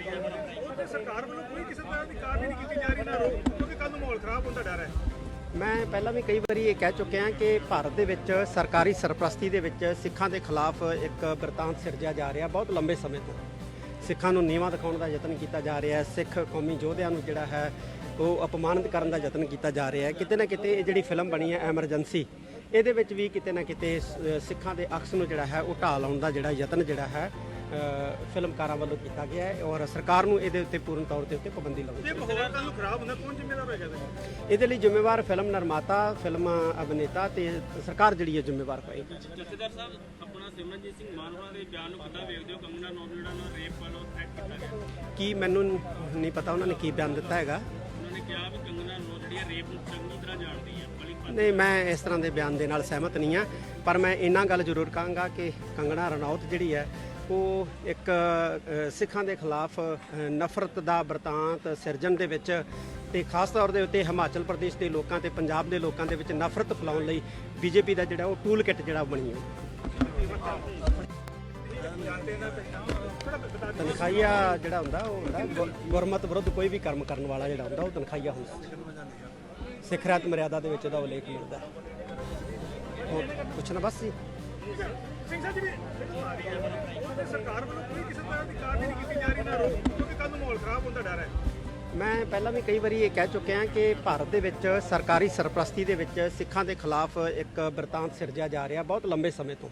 ਰਹੀ ਹੈ ਉਹ ਸਰਕਾਰ ਵੱਲੋਂ ਕੋਈ ਕਿਸੇ ਤਰ੍ਹਾਂ ਦੀ ਕਾਰਵਾਈ ਨਹੀਂ ਕੀਤੀ ਜਾ ਰਹੀ ਨਾ ਰੋਕ, ਕਿਉਂਕਿ ਕੱਲ ਨੂੰ ਮਾਹੌਲ ਖਰਾਬ ਹੋਣ ਦਾ ਡਰ ਹੈ। ਮੈਂ ਪਹਿਲਾਂ ਵੀ ਕਈ ਵਾਰੀ ਇਹ ਕਹਿ ਚੁੱਕਿਆ ਕਿ ਭਾਰਤ ਦੇ ਵਿੱਚ ਸਰਕਾਰੀ ਸਰਪ੍ਰਸਤੀ ਦੇ ਵਿੱਚ ਸਿੱਖਾਂ ਦੇ ਖਿਲਾਫ ਇੱਕ ਬਰਤਾਂਤ ਸਿਰਜਿਆ ਜਾ ਰਿਹਾ ਬਹੁਤ ਲੰਬੇ ਸਮੇਂ ਤੋਂ। ਸਿੱਖਾਂ ਨੂੰ ਨੀਵਾਂ ਦਿਖਾਉਣ ਦਾ ਯਤਨ ਕੀਤਾ ਜਾ ਰਿਹਾ ਹੈ। ਸਿੱਖ ਕੌਮੀ ਯੋਧਿਆਂ ਨੂੰ ਜਿਹੜਾ ਹੈ, ਉਹ ਅਪਮਾਨਿਤ ਕਰਨ ਦਾ ਯਤਨ ਕੀਤਾ ਜਾ ਰਿਹਾ ਹੈ। ਕਿਤੇ ਨਾ ਕਿਤੇ ਇਹ ਜਿਹੜੀ ਫਿਲਮ ਬਣੀ ਹੈ, ਐਮਰਜੈਂਸੀ, ਇਹਦੇ ਵਿੱਚ ਵੀ ਕਿਤੇ ਨਾ ਕਿਤੇ ਸਿੱਖਾਂ ਦੇ ਅਕਸ ਨੂੰ ਜਿਹੜਾ ਹੈ, ਉਹ ਢਾਹ ਲਾਉਣ ਦਾ ਜਿਹੜਾ ਯਤਨ ਜਿਹੜਾ ਹੈ ਫਿਲਮਕਾਰਾਂ ਵੱਲੋਂ ਕੀਤਾ ਗਿਆ ਹੈ ਔਰ ਸਰਕਾਰ ਨੂੰ ਇਹਦੇ ਉੱਤੇ ਪੂਰਨ ਤੌਰ ਤੇ ਉੱਤੇ ਪਾਬੰਦੀ ਲਾਉਣੀ ਜੇ ਮਾਹੌਲ ਕੱਲ ਨੂੰ ਖਰਾਬ ਹੁੰਦਾ ਕੌਣ ਜ਼ਿੰਮੇਵਾਰ ਹੋਏਗਾ ਇਹਦੇ ਲਈ? ਇਹਦੇ ਲਈ ਜ਼ਿੰਮੇਵਾਰ ਫਿਲਮ ਨਿਰਮਾਤਾ ਫਿਲਮ ਅਭਿਨੇਤਾ ਤੇ ਸਰਕਾਰ ਜਿਹੜੀ ਹੈ ਜ਼ਿੰਮੇਵਾਰ ਹੋਏਗੀ। ਜਥੇਦਾਰ ਸਾਹਿਬ ਆਪਣਾ ਸਿਮਰਨਜੀਤ ਸਿੰਘ ਮਾਨ ਹੋਣਾ ਦੇ ਬਿਆਨ ਨੂੰ ਕਿੱਦਾਂ ਵੇਖਦੇ ਹੋ? ਕੰਗਨਾ ਜਿਹੜਾ ਨਾਲ ਰੇਪ ਵਾਲੋ ਥ੍ਰੈਟ ਕੀਤਾ ਗਿਆ। ਕੀ ਮੈਨੂੰ ਨਹੀਂ ਪਤਾ ਉਹਨਾਂ ਨੇ ਕੀ ਬਿਆਨ ਦਿੱਤਾ ਹੈਗਾ? ਉਹਨਾਂ ਨੇ ਕਿਹਾ ਵੀ ਕੰਗਨਾ ਨੌ ਜਿਹੜੀ ਹੈ ਰੇਪ ਨੂੰ ਚੰਗੀ ਤਰ੍ਹਾਂ ਜਾਣਦੀ ਹੈ ਨਹੀਂ ਮੈਂ ਇਸ ਤਰ੍ਹਾਂ ਦੇ ਬਿਆਨ ਦੇ ਨਾਲ ਸਹਿਮਤ ਨਹੀਂ ਆ ਪਰ ਮੈਂ ਇੰਨਾ ਗੱਲ ਜ਼ਰੂਰ ਕਹਾਂਗਾ ਕਿ ਕੰਗਣਾ ਰਣੌਤ ਜਿਹੜੀ ਹੈ ਉਹ ਇੱਕ ਸਿੱਖਾਂ ਦੇ ਖਿਲਾਫ ਨਫ਼ਰਤ ਦਾ ਬਰਤਾਂਤ ਸਿਰਜਣ ਦੇ ਵਿੱਚ ਤੇ ਖਾਸ ਤੌਰ ਦੇ ਉੱਤੇ ਹਿਮਾਚਲ ਪ੍ਰਦੇਸ਼ ਦੇ ਲੋਕਾਂ ਤੇ ਪੰਜਾਬ ਦੇ ਲੋਕਾਂ ਦੇ ਵਿੱਚ ਨਫ਼ਰਤ ਫੈਲਾਉਣ ਲਈ ਬੀਜੇਪੀ ਦਾ ਜਿਹੜਾ ਉਹ ਟੂਲ ਕਿੱਟ ਜਿਹੜਾ ਉਹ ਬਣੀ ਹੈ ਤਨਖਾਹੀਆ ਜਿਹੜਾ ਹੁੰਦਾ ਉਹ ਹੁੰਦਾ, ਗੁਰ- ਗੁਰਮਤ ਵਿਰੁੱਧ ਕੋਈ ਵੀ ਕਰਮ ਕਰਨ ਵਾਲਾ ਜਿਹੜਾ ਹੁੰਦਾ ਉਹ ਤਨਖਾਈਆ ਹੁੰਦਾ। ਸਿੱਖ ਰਾਤ ਮਰਿਆਦਾ ਦੇ ਵਿੱਚ ਉਹਦਾ ਉਲੇਖ ਮਿਲਦਾ। ਹੈ। ਹੋਰ ਪੁੱਛਣਾ ਬਸ ਜੀ? ਸਿੰਘ ਸਾਹਿਬ ਜਿਹੜੀ ਫਿਲਮ ਆ ਸਰਕਾਰ ਵੱਲੋਂ ਕੋਈ ਕਿਸੇ ਤਰ੍ਹਾਂ ਦੀ ਕਾਰਵਾਈ ਨਹੀਂ ਕੀਤੀ ਜਾ ਰਹੀ ਨਾ ਰੋਕ ਕਿਉਂਕਿ ਕੱਲ ਨੂੰ ਮਾਹੌਲ ਖਰਾਬ ਹੋਣ ਦਾ ਡਰ ਹੈ। ਮੈਂ ਪਹਿਲਾਂ ਵੀ ਕਈ ਵਾਰੀ ਇਹ ਕਹਿ ਚੁੱਕਿਆ ਕਿ ਭਾਰਤ ਦੇ ਵਿੱਚ ਸਰਕਾਰੀ ਸਰਪ੍ਰਸਤੀ ਦੇ ਵਿੱਚ ਸਿੱਖਾਂ ਦੇ ਖਿਲਾਫ ਇੱਕ ਬਰਤਾਂਤ ਸਿਰਜਿਆ ਜਾ ਰਿਹਾ ਬਹੁਤ ਲੰਬੇ ਸਮੇਂ ਤੋਂ।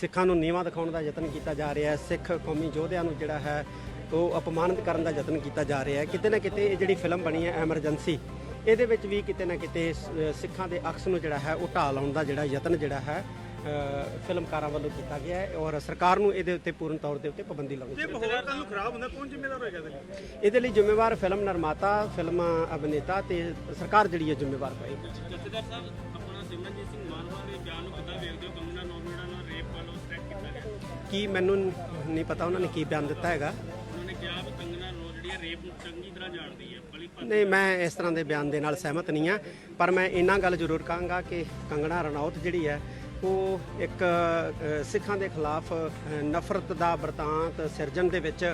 ਸਿੱਖਾਂ ਨੂੰ ਨੀਵਾਂ ਦਿਖਾਉਣ ਦਾ ਯਤਨ ਕੀਤਾ ਜਾ ਰਿਹਾ ਹੈ, ਸਿੱਖ ਕੌਮੀ ਯੋਧਿਆਂ ਨੂੰ ਜਿਹੜਾ ਹੈ ਉਹ ਅਪਮਾਨਿਤ ਕਰਨ ਦਾ ਯਤਨ ਕੀਤਾ ਜਾ ਰਿਹਾ ਹੈ। ਕਿਤੇ ਨਾ ਕਿਤੇ ਇਹ ਜਿਹੜੀ ਫਿਲਮ ਬਣੀ ਹੈ ਐਮਰਜੈਂਸੀ, ਇਹਦੇ ਵਿੱਚ ਵੀ ਕਿਤੇ ਨਾ ਕਿਤੇ ਸਿੱਖਾਂ ਦੇ ਅਕਸ ਨੂੰ ਜਿਹੜਾ ਹੈ ਉਹ ਢਾਹ ਲਾਉਣ ਦਾ ਜਿਹੜਾ ਯਤਨ ਜਿਹੜਾ ਹੈ ਫਿਲਮਕਾਰਾਂ ਵੱਲੋਂ ਕੀਤਾ ਗਿਆ ਹੈ ਔਰ ਸਰਕਾਰ ਨੂੰ ਇਹਦੇ ਉੱਤੇ ਪੂਰਨ ਤੌਰ ਦੇ ਉੱਤੇ ਪਾਬੰਦੀ ਲਾਉਣੀ ਜੇ ਮਾਹੌਲ ਕੱਲ ਨੂੰ ਖਰਾਬ ਹੁੰਦਾ ਕੌਣ ਜ਼ਿੰਮੇਵਾਰ ਹੋਏਗਾ ਇਹਦੇ ਲਈ? ਇਹਦੇ ਲਈ ਜ਼ਿੰਮੇਵਾਰ ਫਿਲਮ ਨਿਰਮਾਤਾ ਫਿਲਮ ਅਭਿਨੇਤਾ ਤੇ ਸਰਕਾਰ ਜਿਹੜੀ ਹੈ ਜ਼ਿੰਮੇਵਾਰ ਹੋਏਗੀ ਜਥੇਦਾਰ ਸਾਹਿਬ ਆਪਣਾ ਸਿਮਰਨਜੀਤ ਸਿੰਘ ਮਾਨ ਹੋਣਾ ਦੇ ਬਿਆਨ ਨੂੰ ਕਿੱਦਾਂ ਵੇਖਦੇ ਹੋ? ਕੰਗਨਾ ਜਿਹੜਾ ਨਾਲ ਰੇਪ ਵਾਲੋ ਥ੍ਰੈਟ ਕੀਤਾ ਗਿਆ। ਕੀ ਮੈਨੂੰ ਨਹੀਂ ਪਤਾ ਉਹਨਾਂ ਨੇ ਕੀ ਬਿਆਨ ਦਿੱਤਾ ਹੈਗਾ? ਉਹਨਾਂ ਨੇ ਕਿਹਾ ਵੀ ਕੰਗਨਾ ਨੌ ਜਿਹੜੀ ਹੈ ਰੇਪ ਨੂੰ ਚੰਗੀ ਤਰ੍ਹਾਂ ਜਾਣਦੀ ਹੈ ਨਹੀਂ ਮੈਂ ਇਸ ਤਰ੍ਹਾਂ ਦੇ ਬਿਆਨ ਦੇ ਨਾਲ ਸਹਿਮਤ ਨਹੀਂ ਆ ਪਰ ਮੈਂ ਇੰਨਾ ਗੱਲ ਜ਼ਰੂਰ ਕਹਾਂਗਾ ਕਿ ਕੰਗਣਾ ਰਣੌਤ ਜਿਹੜੀ ਹੈ ਉਹ ਇੱਕ ਸਿੱਖਾਂ ਦੇ ਖਿਲਾਫ ਨਫ਼ਰਤ ਦਾ ਬਰਤਾਂਤ ਸਿਰਜਣ ਦੇ ਵਿੱਚ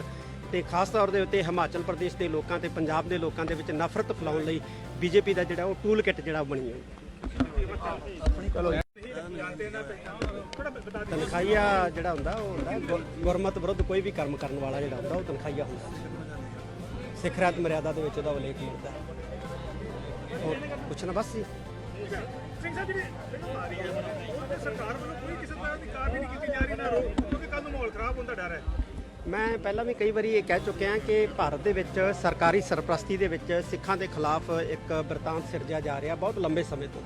ਤੇ ਖਾਸ ਤੌਰ ਦੇ ਉੱਤੇ ਹਿਮਾਚਲ ਪ੍ਰਦੇਸ਼ ਦੇ ਲੋਕਾਂ ਤੇ ਪੰਜਾਬ ਦੇ ਲੋਕਾਂ ਦੇ ਵਿੱਚ ਨਫ਼ਰਤ ਫੈਲਾਉਣ ਲਈ ਬੀਜੇਪੀ ਦਾ ਜਿਹੜਾ ਉਹ ਟੂਲ ਕਿੱਟ ਜਿਹੜਾ ਬਣੀ ਹੈ। ਤਨਖਾਹੀਆ ਜਿਹੜਾ ਹੁੰਦਾ ਉਹ ਹੁੰਦਾ ਗੁਰ- ਗੁਰਮਤ ਵਿਰੁੱਧ ਕੋਈ ਵੀ ਕਰਮ ਕਰਨ ਵਾਲਾ ਜਿਹੜਾ ਹੁੰਦਾ ਉਹ ਤਨਖਾਹੀਆ ਹੁੰਦਾ ਸਿੱਖ ਰਾਤ ਮਰਿਆਦਾ ਦੇ ਵਿੱਚ ਉਹਦਾ ਉਲੇਖ ਮਿਲਦਾ ਹੈ। ਹੋਰ ਪੁੱਛਣਾ ਬਸ ਜੀ? ਸਿੰਘ ਸਾਹਿਬ ਜਿਹੜੀ ਫਿਲਮ ਆ ਰਹੀ ਹੈ ਉਹ ਤੇ ਸਰਕਾਰ ਵੱਲੋਂ ਕੋਈ ਕਿਸੇ ਤਰ੍ਹਾਂ ਦੀ ਕਾਰਵਾਈ ਨਹੀਂ ਕੀਤੀ ਜਾ ਰਹੀ ਨਾ ਰੋਕ ਕਿਉਂਕਿ ਕੱਲ ਨੂੰ ਮਾਹੌਲ ਖਰਾਬ ਹੋਣ ਦਾ ਡਰ ਹੈ ਮੈਂ ਪਹਿਲਾਂ ਵੀ ਕਈ ਵਾਰੀ ਇਹ ਕਹਿ ਚੁੱਕਿਆ ਕਿ ਭਾਰਤ ਦੇ ਵਿੱਚ ਸਰਕਾਰੀ ਸਰਪ੍ਰਸਤੀ ਦੇ ਵਿੱਚ ਸਿੱਖਾਂ ਦੇ ਖਿਲਾਫ ਇੱਕ ਬਰਤਾਂਤ ਸਿਰਜਿਆ ਜਾ ਰਿਹਾ ਬਹੁਤ ਲੰਬੇ ਸਮੇਂ ਤੋਂ।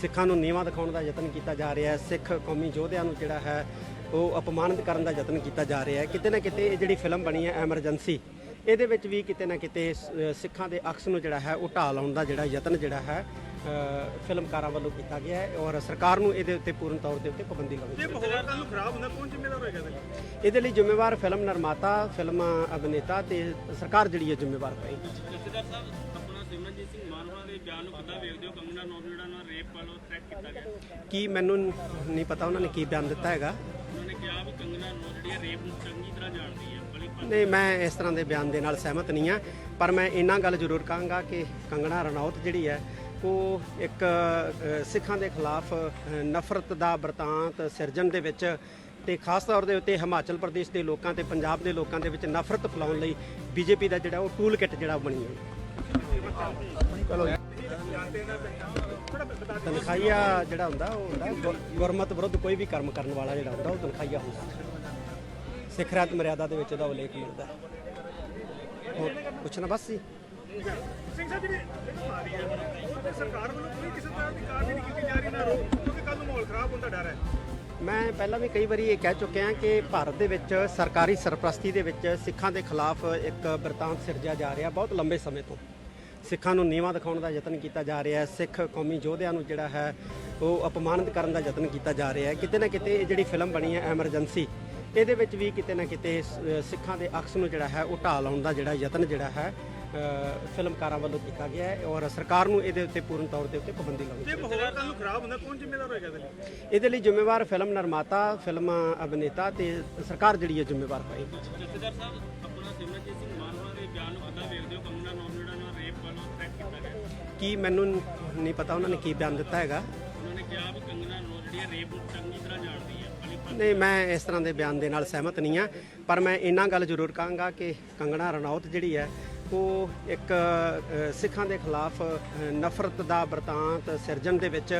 ਸਿੱਖਾਂ ਨੂੰ ਨੀਵਾਂ ਦਿਖਾਉਣ ਦਾ ਯਤਨ ਕੀਤਾ ਜਾ ਰਿਹਾ ਹੈ। ਸਿੱਖ ਕੌਮੀ ਯੋਧਿਆਂ ਨੂੰ ਜਿਹੜਾ ਹੈ, ਉਹ ਅਪਮਾਨਿਤ ਕਰਨ ਦਾ ਯਤਨ ਕੀਤਾ ਜਾ ਰਿਹਾ ਹੈ। ਕਿਤੇ ਨਾ ਕਿਤੇ ਇਹ ਜਿਹੜੀ ਫਿਲਮ ਬਣੀ ਹੈ ਐਮਰਜੈਂਸੀ ਇਹਦੇ ਵਿੱਚ ਵੀ ਕਿਤੇ ਨਾ ਕਿਤੇ ਸਿੱਖਾਂ ਦੇ ਅਕਸ ਨੂੰ ਜਿਹੜਾ ਹੈ, ਉਹ ਢਾਹ ਲਾਉਣ ਦਾ ਜਿਹੜਾ ਯਤਨ ਜਿਹੜਾ ਹੈ ਫਿਲਮਕਾਰਾਂ ਵੱਲੋਂ ਕੀਤਾ ਗਿਆ ਹੈ ਔਰ ਸਰਕਾਰ ਨੂੰ ਇਹਦੇ ਉੱਤੇ ਪੂਰਨ ਤੌਰ ਦੇ ਉੱਤੇ ਪਾਬੰਦੀ ਲਾਉਣੀ ਜੇ ਮਾਹੌਲ ਕੱਲ ਨੂੰ ਖਰਾਬ ਹੁੰਦਾ ਕੌਣ ਜ਼ਿੰਮੇਵਾਰ ਹੋਏਗਾ ਇਹਦੇ ਲਈ? ਇਹਦੇ ਲਈ ਜ਼ਿੰਮੇਵਾਰ ਫਿਲਮ ਨਿਰਮਾਤਾ ਫਿਲਮ ਅਭਿਨੇਤਾ ਤੇ ਸਰਕਾਰ ਜਿਹੜੀ ਹੈ ਜ਼ਿੰਮੇਵਾਰ ਹੋਏਗੀ ਜਥੇਦਾਰ ਸਾਹਿਬ ਆਪਣਾ ਸਿਮਰਨਜੀਤ ਸਿੰਘ ਮਾਨ ਹੋਣਾ ਦੇ ਬਿਆਨ ਨੂੰ ਕਿੱਦਾਂ ਵੇਖਦੇ ਹੋ? ਕੰਗਨਾ ਨੌਨ ਜਿਹੜਾ ਨਾਲ ਰੇਪ ਵਾਲੋ ਥ੍ਰੈਟ ਕੀਤਾ ਗਿਆ। ਕੀ ਮੈਨੂੰ ਨਹੀਂ ਪਤਾ ਉਹਨਾਂ ਨੇ ਕੀ ਬਿਆਨ ਦਿੱਤਾ ਹੈਗਾ। ਉਹਨਾਂ ਨੇ ਕਿਹਾ ਵੀ ਕੰਗਨਾ ਨੌ ਜਿਹੜੀ ਹੈ ਰੇਪ ਨੂੰ ਚੰਗੀ ਤਰ੍ਹਾਂ ਜਾਣਦੀ ਹੈ ਬਲੀ ਨਹੀਂ ਮੈਂ ਇਸ ਤਰ੍ਹਾਂ ਦੇ ਬਿਆਨ ਦੇ ਨਾਲ ਸਹਿਮਤ ਨਹੀਂ ਆ ਪਰ ਮੈਂ ਇੰਨਾ ਗੱਲ ਜ਼ਰੂਰ ਕਹਾਂਗਾ ਕਿ ਕੰਗਣਾ ਰਣੌਤ ਜਿਹੜੀ ਹੈ ਉਹ ਇੱਕ ਸਿੱਖਾਂ ਦੇ ਖਿਲਾਫ ਨਫ਼ਰਤ ਦਾ ਬਰਤਾਂਤ ਸਿਰਜਣ ਦੇ ਵਿੱਚ ਤੇ ਖਾਸ ਤੌਰ ਦੇ ਉੱਤੇ ਹਿਮਾਚਲ ਪ੍ਰਦੇਸ਼ ਦੇ ਲੋਕਾਂ ਤੇ ਪੰਜਾਬ ਦੇ ਲੋਕਾਂ ਦੇ ਵਿੱਚ ਨਫ਼ਰਤ ਫੈਲਾਉਣ ਲਈ ਬੀਜੇਪੀ ਦਾ ਜਿਹੜਾ ਉਹ ਟੂਲ ਕਿੱਟ ਜਿਹੜਾ ਬਣੀ ਹੈ ਤਨਖਾਹੀਆ ਜਿਹੜਾ ਹੁੰਦਾ ਉਹ ਹੁੰਦਾ ਗੁਰ- ਗੁਰਮਤ ਵਿਰੁੱਧ ਕੋਈ ਵੀ ਕਰਮ ਕਰਨ ਵਾਲਾ ਜਿਹੜਾ ਹੁੰਦਾ ਉਹ ਤਨਖਾਹੀਆ ਹੁੰਦਾ। ਸਿੱਖ ਰਾਤ ਮਰਿਆਦਾ ਦੇ ਵਿੱਚ ਉਹਦਾ ਉਲੇਖ ਮਿਲਦਾ। ਪੁੱਛਣਾ ਬਸ ਜੀ? ਸਿੰਘ ਸਾਹਿਬ ਜਿਹੜੀ ਫਿਲਮ ਹੈ ਉਹ ਸਰਕਾਰ ਵੱਲੋਂ ਕੋਈ ਕਿਸੇ ਤਰ੍ਹਾਂ ਦੀ ਕਾਰਵਾਈ ਨਹੀਂ ਕੀਤੀ ਜਾ ਰਹੀ ਨਾ ਰੋਕ, ਕਿਉਂਕਿ ਕੱਲ ਨੂੰ ਮਾਹੌਲ ਖਰਾਬ ਹੋਣ ਦਾ ਡਰ ਹੈ। ਮੈਂ ਪਹਿਲਾਂ ਵੀ ਕਈ ਵਾਰੀ ਇਹ ਕਹਿ ਚੁੱਕਿਆ ਕਿ ਭਾਰਤ ਦੇ ਵਿੱਚ ਸਰਕਾਰੀ ਸਰਪ੍ਰਸਤੀ ਦੇ ਵਿੱਚ ਸਿੱਖਾਂ ਦੇ ਖਿਲਾਫ ਇੱਕ ਬਰਤਾਂਤ ਸਿਰਜਿਆ ਜਾ ਰਿਹਾ ਬਹੁਤ ਲੰਬੇ ਸਮੇਂ ਤੋਂ। ਸਿੱਖਾਂ ਨੂੰ ਨੀਵਾਂ ਦਿਖਾਉਣ ਦਾ ਯਤਨ ਕੀਤਾ ਜਾ ਰਿਹਾ ਹੈ। ਸਿੱਖ ਕੌਮੀ ਯੋਧਿਆਂ ਨੂੰ ਜਿਹੜਾ ਹੈ, ਉਹ ਅਪਮਾਨਿਤ ਕਰਨ ਦਾ ਯਤਨ ਕੀਤਾ ਜਾ ਰਿਹਾ ਹੈ। ਕਿਤੇ ਨਾ ਕਿਤੇ ਇਹ ਜਿਹੜੀ ਫਿਲਮ ਬਣੀ ਹੈ, ਐਮਰਜੈਂਸੀ, ਇਹਦੇ ਵਿੱਚ ਵੀ ਕਿਤੇ ਨਾ ਕਿਤੇ ਸਿੱਖਾਂ ਦੇ ਅਕਸ ਨੂੰ ਜਿਹੜਾ ਹੈ, ਉਹ ਢਾਹ ਲਾਉਣ ਦਾ ਜਿਹੜਾ ਯਤਨ ਜਿਹੜਾ ਹੈ ਫਿਲਮਕਾਰਾਂ ਵੱਲੋਂ ਕੀਤਾ ਗਿਆ ਹੈ ਔਰ ਸਰਕਾਰ ਨੂੰ ਇਹਦੇ ਉੱਤੇ ਪੂਰਨ ਤੌਰ ਦੇ ਉੱਤੇ ਪਾਬੰਦੀ ਲਾਉਣੀ ਜੇ ਮਾਹੌਲ ਕੱਲ ਨੂੰ ਖਰਾਬ ਹੁੰਦਾ ਕੌਣ ਜ਼ਿੰਮੇਵਾਰ ਹੋਏਗਾ ਇਹਦੇ ਲਈ? ਇਹਦੇ ਲਈ ਜ਼ਿੰਮੇਵਾਰ ਫਿਲਮ ਨਿਰਮਾਤਾ ਫਿਲਮ ਅਭਿਨੇਤਾ ਤੇ ਸਰਕਾਰ ਜਿਹੜੀ ਹੈ ਜ਼ਿੰਮੇਵਾਰ ਹੋਏਗੀ ਜਥੇਦਾਰ ਸਾਹਿਬ ਆਪਣਾ ਸਿਮਰਨਜੀਤ ਸਿੰਘ ਮਾਨ ਹੋਣਾ ਦੇ ਬਿਆਨ ਨੂੰ ਕਿੱਦਾਂ ਵੇਖਦੇ ਹੋ ਕੰਗਨਾ ਜਿਹੜਾ ਨਾਲ ਰੇਪ ਵੱਲੋਂ ਥ੍ਰੈਟ ਕੀਤਾ ਗਿਆ। ਕੀ ਮੈਨੂੰ ਨਹੀਂ ਪਤਾ ਉਹਨਾਂ ਨੇ ਕੀ ਬਿਆਨ ਦਿੱਤਾ ਹੈਗਾ। ਉਹਨਾਂ ਨੇ ਕਿਹਾ ਵੀ ਕੰਗਨਾ ਹੈ ਰੇਪ ਨੂੰ ਚੰਗੀ ਤਰ੍ਹਾਂ ਜਾਣਦੀ ਹੈ ਨਹੀਂ ਮੈਂ ਇਸ ਤਰ੍ਹਾਂ ਦੇ ਬਿਆਨ ਦੇ ਨਾਲ ਸਹਿਮਤ ਨਹੀਂ ਆ ਪਰ ਮੈਂ ਇੰਨਾ ਗੱਲ ਜ਼ਰੂਰ ਕਹਾਂਗਾ ਕਿ ਕੰਗਣਾ ਰਣੌਤ ਜਿਹੜੀ ਹੈ ਉਹ ਇੱਕ ਸਿੱਖਾਂ ਦੇ ਖਿਲਾਫ ਨਫ਼ਰਤ ਦਾ ਵਰਤਾਂਤ ਸਿਰਜਣ ਦੇ ਵਿੱਚ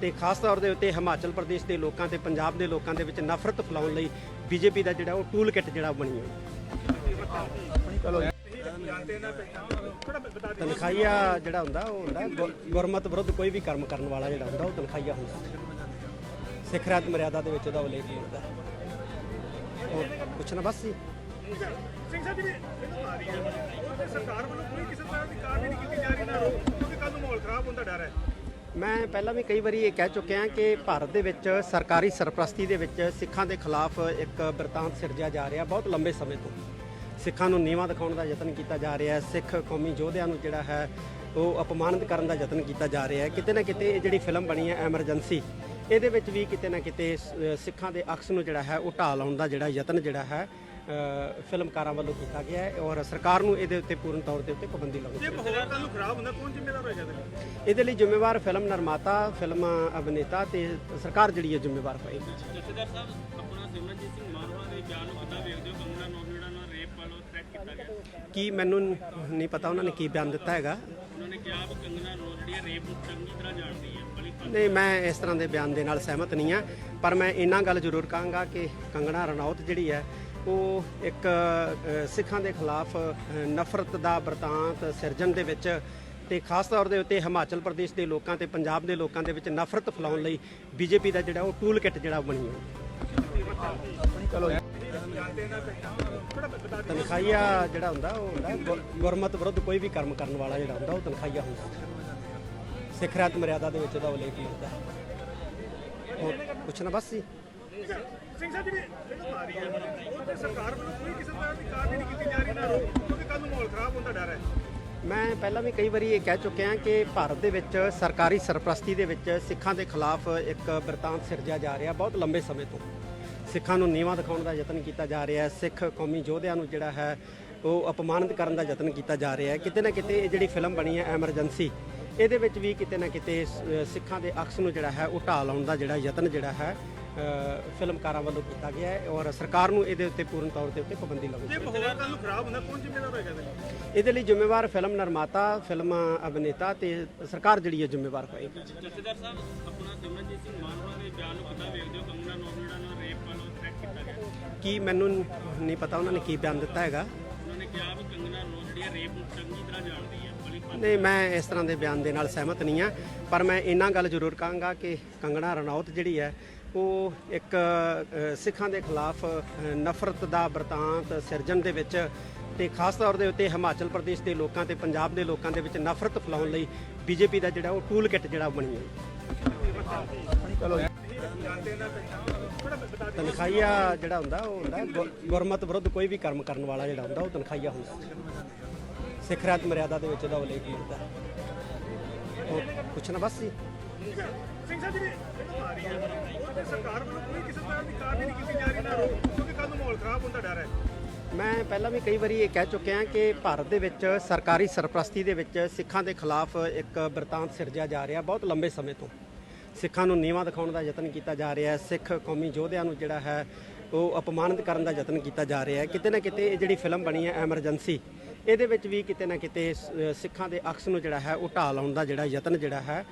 ਤੇ ਖਾਸ ਤੌਰ ਦੇ ਉੱਤੇ ਹਿਮਾਚਲ ਪ੍ਰਦੇਸ਼ ਦੇ ਲੋਕਾਂ ਤੇ ਪੰਜਾਬ ਦੇ ਲੋਕਾਂ ਦੇ ਵਿੱਚ ਨਫ਼ਰਤ ਫੈਲਾਉਣ ਲਈ ਬੀਜੇਪੀ ਦਾ ਜਿਹੜਾ ਉਹ ਟੂਲ ਕਿੱਟ ਜਿਹੜਾ ਬਣੀ ਹੋਈ ਨਾ ਤਨਖਾਹੀਆ ਜਿਹੜਾ ਹੁੰਦਾ ਉਹ ਹੁੰਦਾ ਗੁਰਮਤ ਵਿਰੁੱਧ ਕੋਈ ਵੀ ਕਰਮ ਕਰਨ ਵਾਲਾ ਜਿਹੜਾ ਹੁੰਦਾ ਉਹ ਤਨਖਾਹੀਆ ਹੁੰਦਾ। ਸਿੱਖ ਰਾਤ ਮਰਿਆਦਾ ਦੇ ਵਿੱਚ ਉਹਦਾ ਉਲੇਖ ਹੁੰਦਾ ਹੋਰ ਪੁੱਛਣਾ ਬਸ ਸੀ ਸਿੰਘ ਸਾਹਿਬ ਜੀ ਮੈਨੂੰ ਆ ਰਹੀ ਹੈ ਉਹ ਤੇ ਸਰਕਾਰ ਵੱਲੋਂ ਕੋਈ ਕਿਸੇ ਤਰ੍ਹਾਂ ਦੀ ਕਾਰਵਾਈ ਨਹੀਂ ਕੀਤੀ ਜਾ ਰਹੀ ਨਾ, ਕਿਉਂਕਿ ਕੱਲ ਨੂੰ ਮਾਹੌਲ ਖਰਾਬ ਹੁੰਦਾ ਡਰ ਹੈ। ਮੈਂ ਪਹਿਲਾਂ ਵੀ ਕਈ ਵਾਰੀ ਇਹ ਕਹਿ ਚੁੱਕਿਆ ਕਿ ਭਾਰਤ ਦੇ ਵਿੱਚ ਸਰਕਾਰੀ ਸਰਪ੍ਰਸਤੀ ਦੇ ਵਿੱਚ ਸਿੱਖਾਂ ਦੇ ਖਿਲਾਫ ਇੱਕ ਬਿਰਤਾਂਤ ਸਿਰਜਿਆ ਜਾ ਰਿਹਾ ਬਹੁਤ ਲੰਬੇ ਸਮੇਂ ਤੋਂ। ਸਿੱਖਾਂ ਨੂੰ ਨੀਵਾਂ ਦਿਖਾਉਣ ਦਾ ਯਤਨ ਕੀਤਾ ਜਾ ਰਿਹਾ ਹੈ, ਸਿੱਖ ਕੌਮੀ ਯੋਧਿਆਂ ਨੂੰ ਜਿਹੜਾ ਹੈ ਉਹ ਅਪਮਾਨਿਤ ਕਰਨ ਦਾ ਯਤਨ ਕੀਤਾ ਜਾ ਰਿਹਾ ਹੈ। ਕਿਤੇ ਨਾ ਕਿਤੇ ਇਹ ਜਿਹੜੀ ਫਿਲਮ ਬਣੀ ਹੈ ਐਮਰਜੈਂਸੀ ਇਹਦੇ ਵਿੱਚ ਵੀ ਕਿਤੇ ਨਾ ਕਿਤੇ ਸਿੱਖਾਂ ਦੇ ਅਕਸ ਨੂੰ ਜਿਹੜਾ ਹੈ ਉਹ ਢਾਹ ਲਾਉਣ ਦਾ ਜਿਹੜਾ ਯਤਨ ਜਿਹੜਾ ਹੈ ਫਿਲਮਕਾਰਾਂ ਵੱਲੋਂ ਕੀਤਾ ਗਿਆ ਹੈ ਔਰ ਸਰਕਾਰ ਨੂੰ ਇਹਦੇ ਉੱਤੇ ਪੂਰਨ ਤੌਰ ਦੇ ਉੱਤੇ ਪਾਬੰਦੀ ਲਾਉਣੀ ਜੇ ਮਾਹੌਲ ਕੱਲ ਨੂੰ ਖਰਾਬ ਹੁੰਦਾ ਕੌਣ ਜ਼ਿੰਮੇਵਾਰ ਹੋਏਗਾ ਇਹਦੇ ਲਈ? ਇਹਦੇ ਲਈ ਜ਼ਿੰਮੇਵਾਰ ਫਿਲਮ ਨਿਰਮਾਤਾ ਫਿਲਮ ਅਭਿਨੇਤਾ ਤੇ ਸਰਕਾਰ ਜਿਹੜੀ ਹੈ ਜ਼ਿੰਮੇਵਾਰ ਹੋਏਗੀ। ਜਥੇਦਾਰ ਸਾਹਿਬ ਆਪਣਾ ਸਿਮਰਨਜੀਤ ਸਿੰਘ ਮਾਨ ਹੋਣਾ ਦੇ ਬਿਆਨ ਨੂੰ ਕਿੱਦਾਂ ਵੇਖਦੇ ਹੋ? ਕੰਗਨਾ ਨੌਨ ਜਿਹੜਾ ਨਾਲ ਰੇਪ ਵੱਲੋਂ ਥ੍ਰੈਟ ਕੀਤਾ ਗਿਆ। ਕੀ ਮੈਨੂੰ ਨਹੀਂ ਪਤਾ ਉਹਨਾਂ ਨੇ ਕੀ ਬਿਆਨ ਦਿੱਤਾ ਹੈਗਾ। ਉਹਨਾਂ ਨੇ ਕਿਹਾ ਵੀ ਕੰਗਨਾ ਨੌਨ ਜਿਹੜੀ ਹੈ ਰੇਪ ਨੂੰ ਚੰਗੀ ਤਰ੍ਹਾਂ ਜਾਣਦੀ ਹੈ ਭਲੀ ਨਹੀਂ ਮੈਂ ਇਸ ਤਰ੍ਹਾਂ ਦੇ ਬਿਆਨ ਦੇ ਨਾਲ ਸਹਿਮਤ ਨਹੀਂ ਆ ਪਰ ਮੈਂ ਇੰਨਾ ਗੱਲ ਜ਼ਰੂਰ ਕਹਾਂਗਾ ਕਿ ਕੰਗਣਾ ਰਣੌਤ ਜਿਹੜੀ ਹੈ ਉਹ ਇੱਕ ਸਿੱਖਾਂ ਦੇ ਖਿਲਾਫ ਨਫ਼ਰਤ ਦਾ ਵਰਤਾਂਤ ਸਿਰਜਣ ਦੇ ਵਿੱਚ ਤੇ ਖਾਸ ਤੌਰ ਦੇ ਉੱਤੇ ਹਿਮਾਚਲ ਪ੍ਰਦੇਸ਼ ਦੇ ਲੋਕਾਂ ਤੇ ਪੰਜਾਬ ਦੇ ਲੋਕਾਂ ਦੇ ਵਿੱਚ ਨਫ਼ਰਤ ਫੈਲਾਉਣ ਲਈ ਬੀਜੇਪੀ ਦਾ ਜਿਹੜਾ ਉਹ ਟੂਲ ਕਿੱਟ ਜਿਹੜਾ ਬਣੀ ਬਤਾ ਦਿਓ ਤਨਖਾਹੀਆ ਜਿਹੜਾ ਹੁੰਦਾ ਉਹ ਹੁੰਦਾ ਗੁਰਮਤ ਵਿਰੁੱਧ ਕੋਈ ਵੀ ਕਰਮ ਕਰਨ ਵਾਲਾ ਜਿਹੜਾ ਹੁੰਦਾ ਉਹ ਤਨਖਾਹੀਆ ਹੁੰਦਾ। ਸਿੱਖ ਰਾਤ ਮਰਿਆਦਾ ਦੇ ਵਿੱਚ ਉਹਦਾ ਉਲੇਖ ਹੁੰਦਾ ਹੋਰ ਪੁੱਛਣਾ ਬਸ ਸੀ ਸਿੰਘ ਸਾਹਿਬ ਜੀ, ਮੈਨੂੰ ਆ ਰਹੀ ਹੈ ਉਹ ਤੇ ਸਰਕਾਰ ਵੱਲੋਂ ਕੋਈ ਕਿਸੇ ਤਰ੍ਹਾਂ ਦੀ ਕਾਰਵਾਈ ਨਹੀਂ ਕੀਤੀ ਜਾ ਰਹੀ ਨਾ ਰੋਕ। ਕਿਉਂਕਿ ਕੱਲ ਨੂੰ ਮਾਹੌਲ ਖਰਾਬ ਹੁੰਦਾ ਡਰ ਹੈ। ਮੈਂ ਪਹਿਲਾਂ ਵੀ ਕਈ ਵਾਰੀ ਇਹ ਕਹਿ ਚੁੱਕਿਆ ਕਿ ਭਾਰਤ ਦੇ ਵਿੱਚ ਸਰਕਾਰੀ ਸਰਪ੍ਰਸਤੀ ਦੇ ਵਿੱਚ ਸਿੱਖਾਂ ਦੇ ਖਿਲਾਫ ਇੱਕ ਬਿਰਤਾਂਤ ਸਿਰਜਿਆ ਜਾ ਰਿਹਾ ਬਹੁਤ ਲੰਬੇ ਸਮੇਂ ਤੋਂ। ਸਿੱਖਾਂ ਨੂੰ ਨੀਵਾਂ ਦਿਖਾਉਣ ਦਾ ਯਤਨ ਕੀਤਾ ਜਾ ਰਿਹਾ ਹੈ। ਸਿੱਖ ਕੌਮੀ ਯੋਧਿਆਂ ਨੂੰ ਜਿਹੜਾ ਹੈ, ਉਹ ਅਪਮਾਨਿਤ ਕਰਨ ਦਾ ਯਤਨ ਕੀਤਾ ਜਾ ਰਿਹਾ ਹੈ। ਕਿਤੇ ਨਾ ਕਿਤੇ ਇਹ ਜਿਹੜੀ ਫਿਲਮ ਬਣੀ ਹੈ, ਐਮਰਜੈਂਸੀ, ਇਹਦੇ ਵਿੱਚ ਵੀ ਕਿਤੇ ਨਾ ਕਿਤੇ ਸਿੱਖਾਂ ਦੇ ਅਕਸ ਨੂੰ ਜਿਹੜਾ ਹੈ, ਉਹ ਢਾਹ ਲਾਉਣ ਦਾ ਜਿਹੜਾ ਯਤਨ ਜਿਹੜਾ ਹੈ ਫਿਲਮਕਾਰਾਂ ਵੱਲੋਂ ਕੀਤਾ ਗਿਆ ਹੈ ਔਰ ਸਰਕਾਰ ਨੂੰ ਇਹਦੇ ਉੱਤੇ ਪੂਰਨ ਤੌਰ ਦੇ ਉੱਤੇ ਪਾਬੰਦੀ ਲਾਉਣੀ ਜੇ ਮਾਹੌਲ ਕੱਲ ਨੂੰ ਖਰਾਬ ਹੁੰਦਾ ਕੌਣ ਜ਼ਿੰਮੇਵਾਰ ਹੋਏਗਾ ਇਹਦੇ ਲਈ? ਇਹਦੇ ਲਈ ਜ਼ਿੰਮੇਵਾਰ ਫਿਲਮ ਨਿਰਮਾਤਾ ਫਿਲਮ ਅਭਿਨੇਤਾ ਤੇ ਸਰਕਾਰ ਜਿਹੜੀ ਹੈ ਜ਼ਿੰਮੇਵਾਰ ਹੋਏਗੀ। ਜਥੇਦਾਰ ਸਾਹਿਬ ਆਪਣਾ ਸਿਮਰਨਜੀਤ ਸਿੰਘ ਮਾਨ ਹੋਣਾ ਦੇ ਬਿਆਨ ਨੂੰ ਕਿੱਦਾਂ ਵੇਖਦੇ ਹੋ? ਕੰਗਨਾ ਨੌਨ ਜਿਹੜਾ ਨਾਲ ਰੇਪ ਵੱਲੋਂ ਥ੍ਰੈਟ ਕੀਤਾ ਗਿਆ। ਕੀ ਮੈਨੂੰ ਨਹੀਂ ਪਤਾ ਉਹਨਾਂ ਨੇ ਕੀ ਬਿਆਨ ਦਿੱਤਾ ਹੈਗਾ? ਉਹਨਾਂ ਨੇ ਕਿਹਾ ਵੀ ਜਿਹੜੀ ਹੈ ਰੇਪ ਨੂੰ ਚੰਗੀ ਤਰ੍ਹਾਂ ਜਾਣਦੀ ਹੈ ਨਹੀਂ ਮੈਂ ਇਸ ਤਰ੍ਹਾਂ ਦੇ ਬਿਆਨ ਦੇ ਨਾਲ ਸਹਿਮਤ ਨਹੀਂ ਆ ਪਰ ਮੈਂ ਇੰਨਾ ਗੱਲ ਜ਼ਰੂਰ ਕਹਾਂਗਾ ਕਿ ਕੰਗਣਾ ਰਣੌਤ ਜਿਹੜੀ ਹੈ ਉਹ ਇੱਕ ਸਿੱਖਾਂ ਦੇ ਖਿਲਾਫ ਨਫ਼ਰਤ ਦਾ ਵਰਤਾਂਤ ਸਿਰਜਣ ਦੇ ਵਿੱਚ ਤੇ ਖਾਸ ਤੌਰ ਦੇ ਉੱਤੇ ਹਿਮਾਚਲ ਪ੍ਰਦੇਸ਼ ਦੇ ਲੋਕਾਂ ਤੇ ਪੰਜਾਬ ਦੇ ਲੋਕਾਂ ਦੇ ਵਿੱਚ ਨਫ਼ਰਤ ਫੈਲਾਉਣ ਲਈ ਬੀਜੇਪੀ ਦਾ ਜਿਹੜਾ ਉਹ ਟੂਲ ਕਿੱਟ ਜਿਹੜਾ ਬਣੀ ਦਿਓ ਤਨਖਾਹੀਆ ਜਿਹੜਾ ਹੁੰਦਾ ਉਹ ਹੁੰਦਾ ਗੁਰਮਤ ਵਿਰੁੱਧ ਕੋਈ ਵੀ ਕਰਮ ਕਰਨ ਵਾਲਾ ਜਿਹੜਾ ਹੁੰਦਾ ਉਹ ਤਨਖਾਹੀਆ ਹੁੰਦਾ। ਸਿੱਖ ਰਾਤ ਮਰਿਆਦਾ ਦੇ ਵਿੱਚ ਉਹਦਾ ਉਲੇਖ ਹੁੰਦਾ ਹੋਰ ਪੁੱਛਣਾ ਬਸ ਸੀ ਸਿੰਘ ਸਾਹਿਬ ਜੀ, ਮੈਨੂੰ ਆ। ਰਹੀ ਹੈ ਤੇ ਸਰਕਾਰ ਵੱਲੋਂ ਕੋਈ ਕਿਸੇ ਤਰ੍ਹਾਂ ਦੀ ਕਾਰਵਾਈ ਨਹੀਂ ਕੀਤੀ ਜਾ ਰਹੀ ਨਾ ਰੋਕ, ਕਿਉਂਕਿ ਕੱਲ ਨੂੰ ਮਾਹੌਲ ਖਰਾਬ ਹੁੰਦਾ ਡਰ ਹੈ। ਮੈਂ ਪਹਿਲਾਂ ਵੀ ਕਈ ਵਾਰੀ ਇਹ ਕਹਿ ਚੁੱਕਿਆ ਕਿ ਭਾਰਤ ਦੇ ਵਿੱਚ ਸਰਕਾਰੀ ਸਰਪ੍ਰਸਤੀ ਦੇ ਵਿੱਚ ਸਿੱਖਾਂ ਦੇ ਖਿਲਾਫ ਇੱਕ ਬਿਰਤਾਂਤ ਸਿਰਜਿਆ ਜਾ ਰਿਹਾ ਬਹੁਤ ਲੰਬੇ ਸਮੇਂ ਤੋਂ। ਸਿੱਖਾਂ ਨੂੰ ਨੀਵਾਂ ਦਿਖਾਉਣ ਦਾ ਯਤਨ ਕੀਤਾ ਜਾ ਰਿਹਾ ਹੈ। ਸਿੱਖ ਕੌਮੀ ਯੋਧਿਆਂ ਨੂੰ ਜਿਹੜਾ ਹੈ, ਉਹ ਅਪਮਾਨਿਤ ਕਰਨ ਦਾ ਯਤਨ ਕੀਤਾ ਜਾ ਰਿਹਾ ਹੈ। ਕਿਤੇ ਨਾ ਕਿਤੇ ਇਹ ਜਿਹੜੀ ਫਿਲਮ ਬਣੀ ਹੈ, ਐਮਰਜੈਂਸੀ, ਇਹਦੇ ਵਿੱਚ ਵੀ ਕਿਤੇ ਨਾ ਕਿਤੇ ਸਿੱਖਾਂ ਦੇ ਅਕਸ ਨੂੰ ਜਿਹੜਾ ਹੈ, ਉਹ ਢਾਹ ਲਾਉਣ ਦਾ ਜਿਹੜਾ ਯਤਨ ਜਿਹੜਾ ਹੈ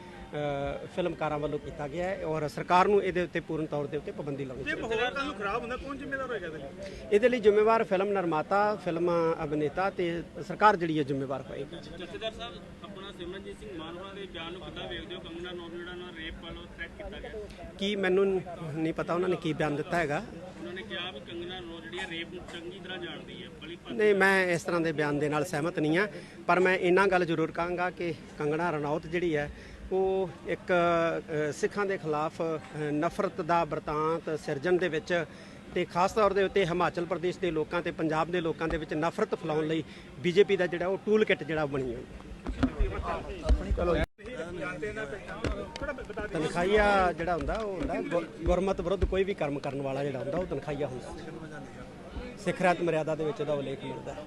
ਫਿਲਮਕਾਰਾਂ ਵੱਲੋਂ ਕੀਤਾ ਗਿਆ ਹੈ ਔਰ ਸਰਕਾਰ ਨੂੰ ਇਹਦੇ ਉੱਤੇ ਪੂਰਨ ਤੌਰ ਦੇ ਉੱਤੇ ਪਾਬੰਦੀ ਲਾਉਣੀ ਜੇ ਮਾਹੌਲ ਕੱਲ ਨੂੰ ਖਰਾਬ ਹੁੰਦਾ ਕੌਣ ਜ਼ਿੰਮੇਵਾਰ ਹੋਏਗਾ ਇਹਦੇ ਲਈ? ਇਹਦੇ ਲਈ ਜ਼ਿੰਮੇਵਾਰ ਫਿਲਮ ਨਿਰਮਾਤਾ ਫਿਲਮ ਅਭਿਨੇਤਾ ਤੇ ਸਰਕਾਰ ਜਿਹੜੀ ਹੈ ਜ਼ਿੰਮੇਵਾਰ ਹੋਏਗੀ। ਜਥੇਦਾਰ ਸਾਹਿਬ ਆਪਣਾ ਸਿਮਰਨਜੀਤ ਸਿੰਘ ਮਾਨ ਹੋਣਾ ਦੇ ਬਿਆਨ ਨੂੰ ਕਿੱਦਾਂ ਵੇਖਦੇ ਹੋ? ਕੰਗਨਾ ਨੌਨ ਜਿਹੜਾ ਨਾਲ ਰੇਪ ਵੱਲੋਂ ਥ੍ਰੈਟ ਕੀਤਾ ਗਿਆ। ਕੀ ਮੈਨੂੰ ਨਹੀਂ ਪਤਾ ਉਹਨਾਂ ਨੇ ਕੀ ਬਿਆਨ ਦਿੱਤਾ ਹੈਗਾ? ਉਹਨਾਂ ਨੇ ਕਿਹਾ ਵੀ ਜਿਹੜੀ ਹੈ ਰੇਪ ਨੂੰ ਚੰਗੀ ਤਰ੍ਹਾਂ ਜਾਣਦੀ ਹੈ। ਨਹੀਂ ਮੈਂ ਇਸ ਤਰ੍ਹਾਂ ਦੇ ਬਿਆਨ ਦੇ ਨਾਲ ਸਹਿਮਤ ਨਹੀਂ ਆ ਪਰ ਮੈਂ ਇੰਨਾ ਗੱਲ ਜ਼ਰੂਰ ਕਹਾਂਗਾ ਕਿ ਕੰਗਣਾ ਰਣੌਤ ਜਿਹੜੀ ਹੈ ਉਹ ਇੱਕ ਸਿੱਖਾਂ ਦੇ ਖਿਲਾਫ ਨਫ਼ਰਤ ਦਾ ਵਰਤਾਂਤ ਸਿਰਜਣ ਦੇ ਵਿੱਚ ਤੇ ਖਾਸ ਤੌਰ ਦੇ ਉੱਤੇ ਹਿਮਾਚਲ ਪ੍ਰਦੇਸ਼ ਦੇ ਲੋਕਾਂ ਤੇ ਪੰਜਾਬ ਦੇ ਲੋਕਾਂ ਦੇ ਵਿੱਚ ਨਫ਼ਰਤ ਫੈਲਾਉਣ ਲਈ ਬੀਜੇਪੀ ਦਾ ਜਿਹੜਾ ਉਹ ਟੂਲ ਕਿੱਟ ਜਿਹੜਾ ਬਣੀ ਹੋਈ ਤਨਖਾਹੀਆ ਜਿਹੜਾ ਹੁੰਦਾ ਉਹ ਹੁੰਦਾ ਗੁਰ- ਗੁਰਮਤ ਵਿਰੁੱਧ ਕੋਈ ਵੀ ਕਰਮ ਕਰਨ ਵਾਲਾ ਜਿਹੜਾ ਹੁੰਦਾ ਉਹ ਤਨਖਾਹੀਆ ਹੁੰਦਾ। ਸਿੱਖ ਰਾਤ ਮਰਿਆਦਾ ਦੇ ਵਿੱਚ ਉਹਦਾ ਉਲੇਖ ਮਿਲਦਾ। ਹੈ।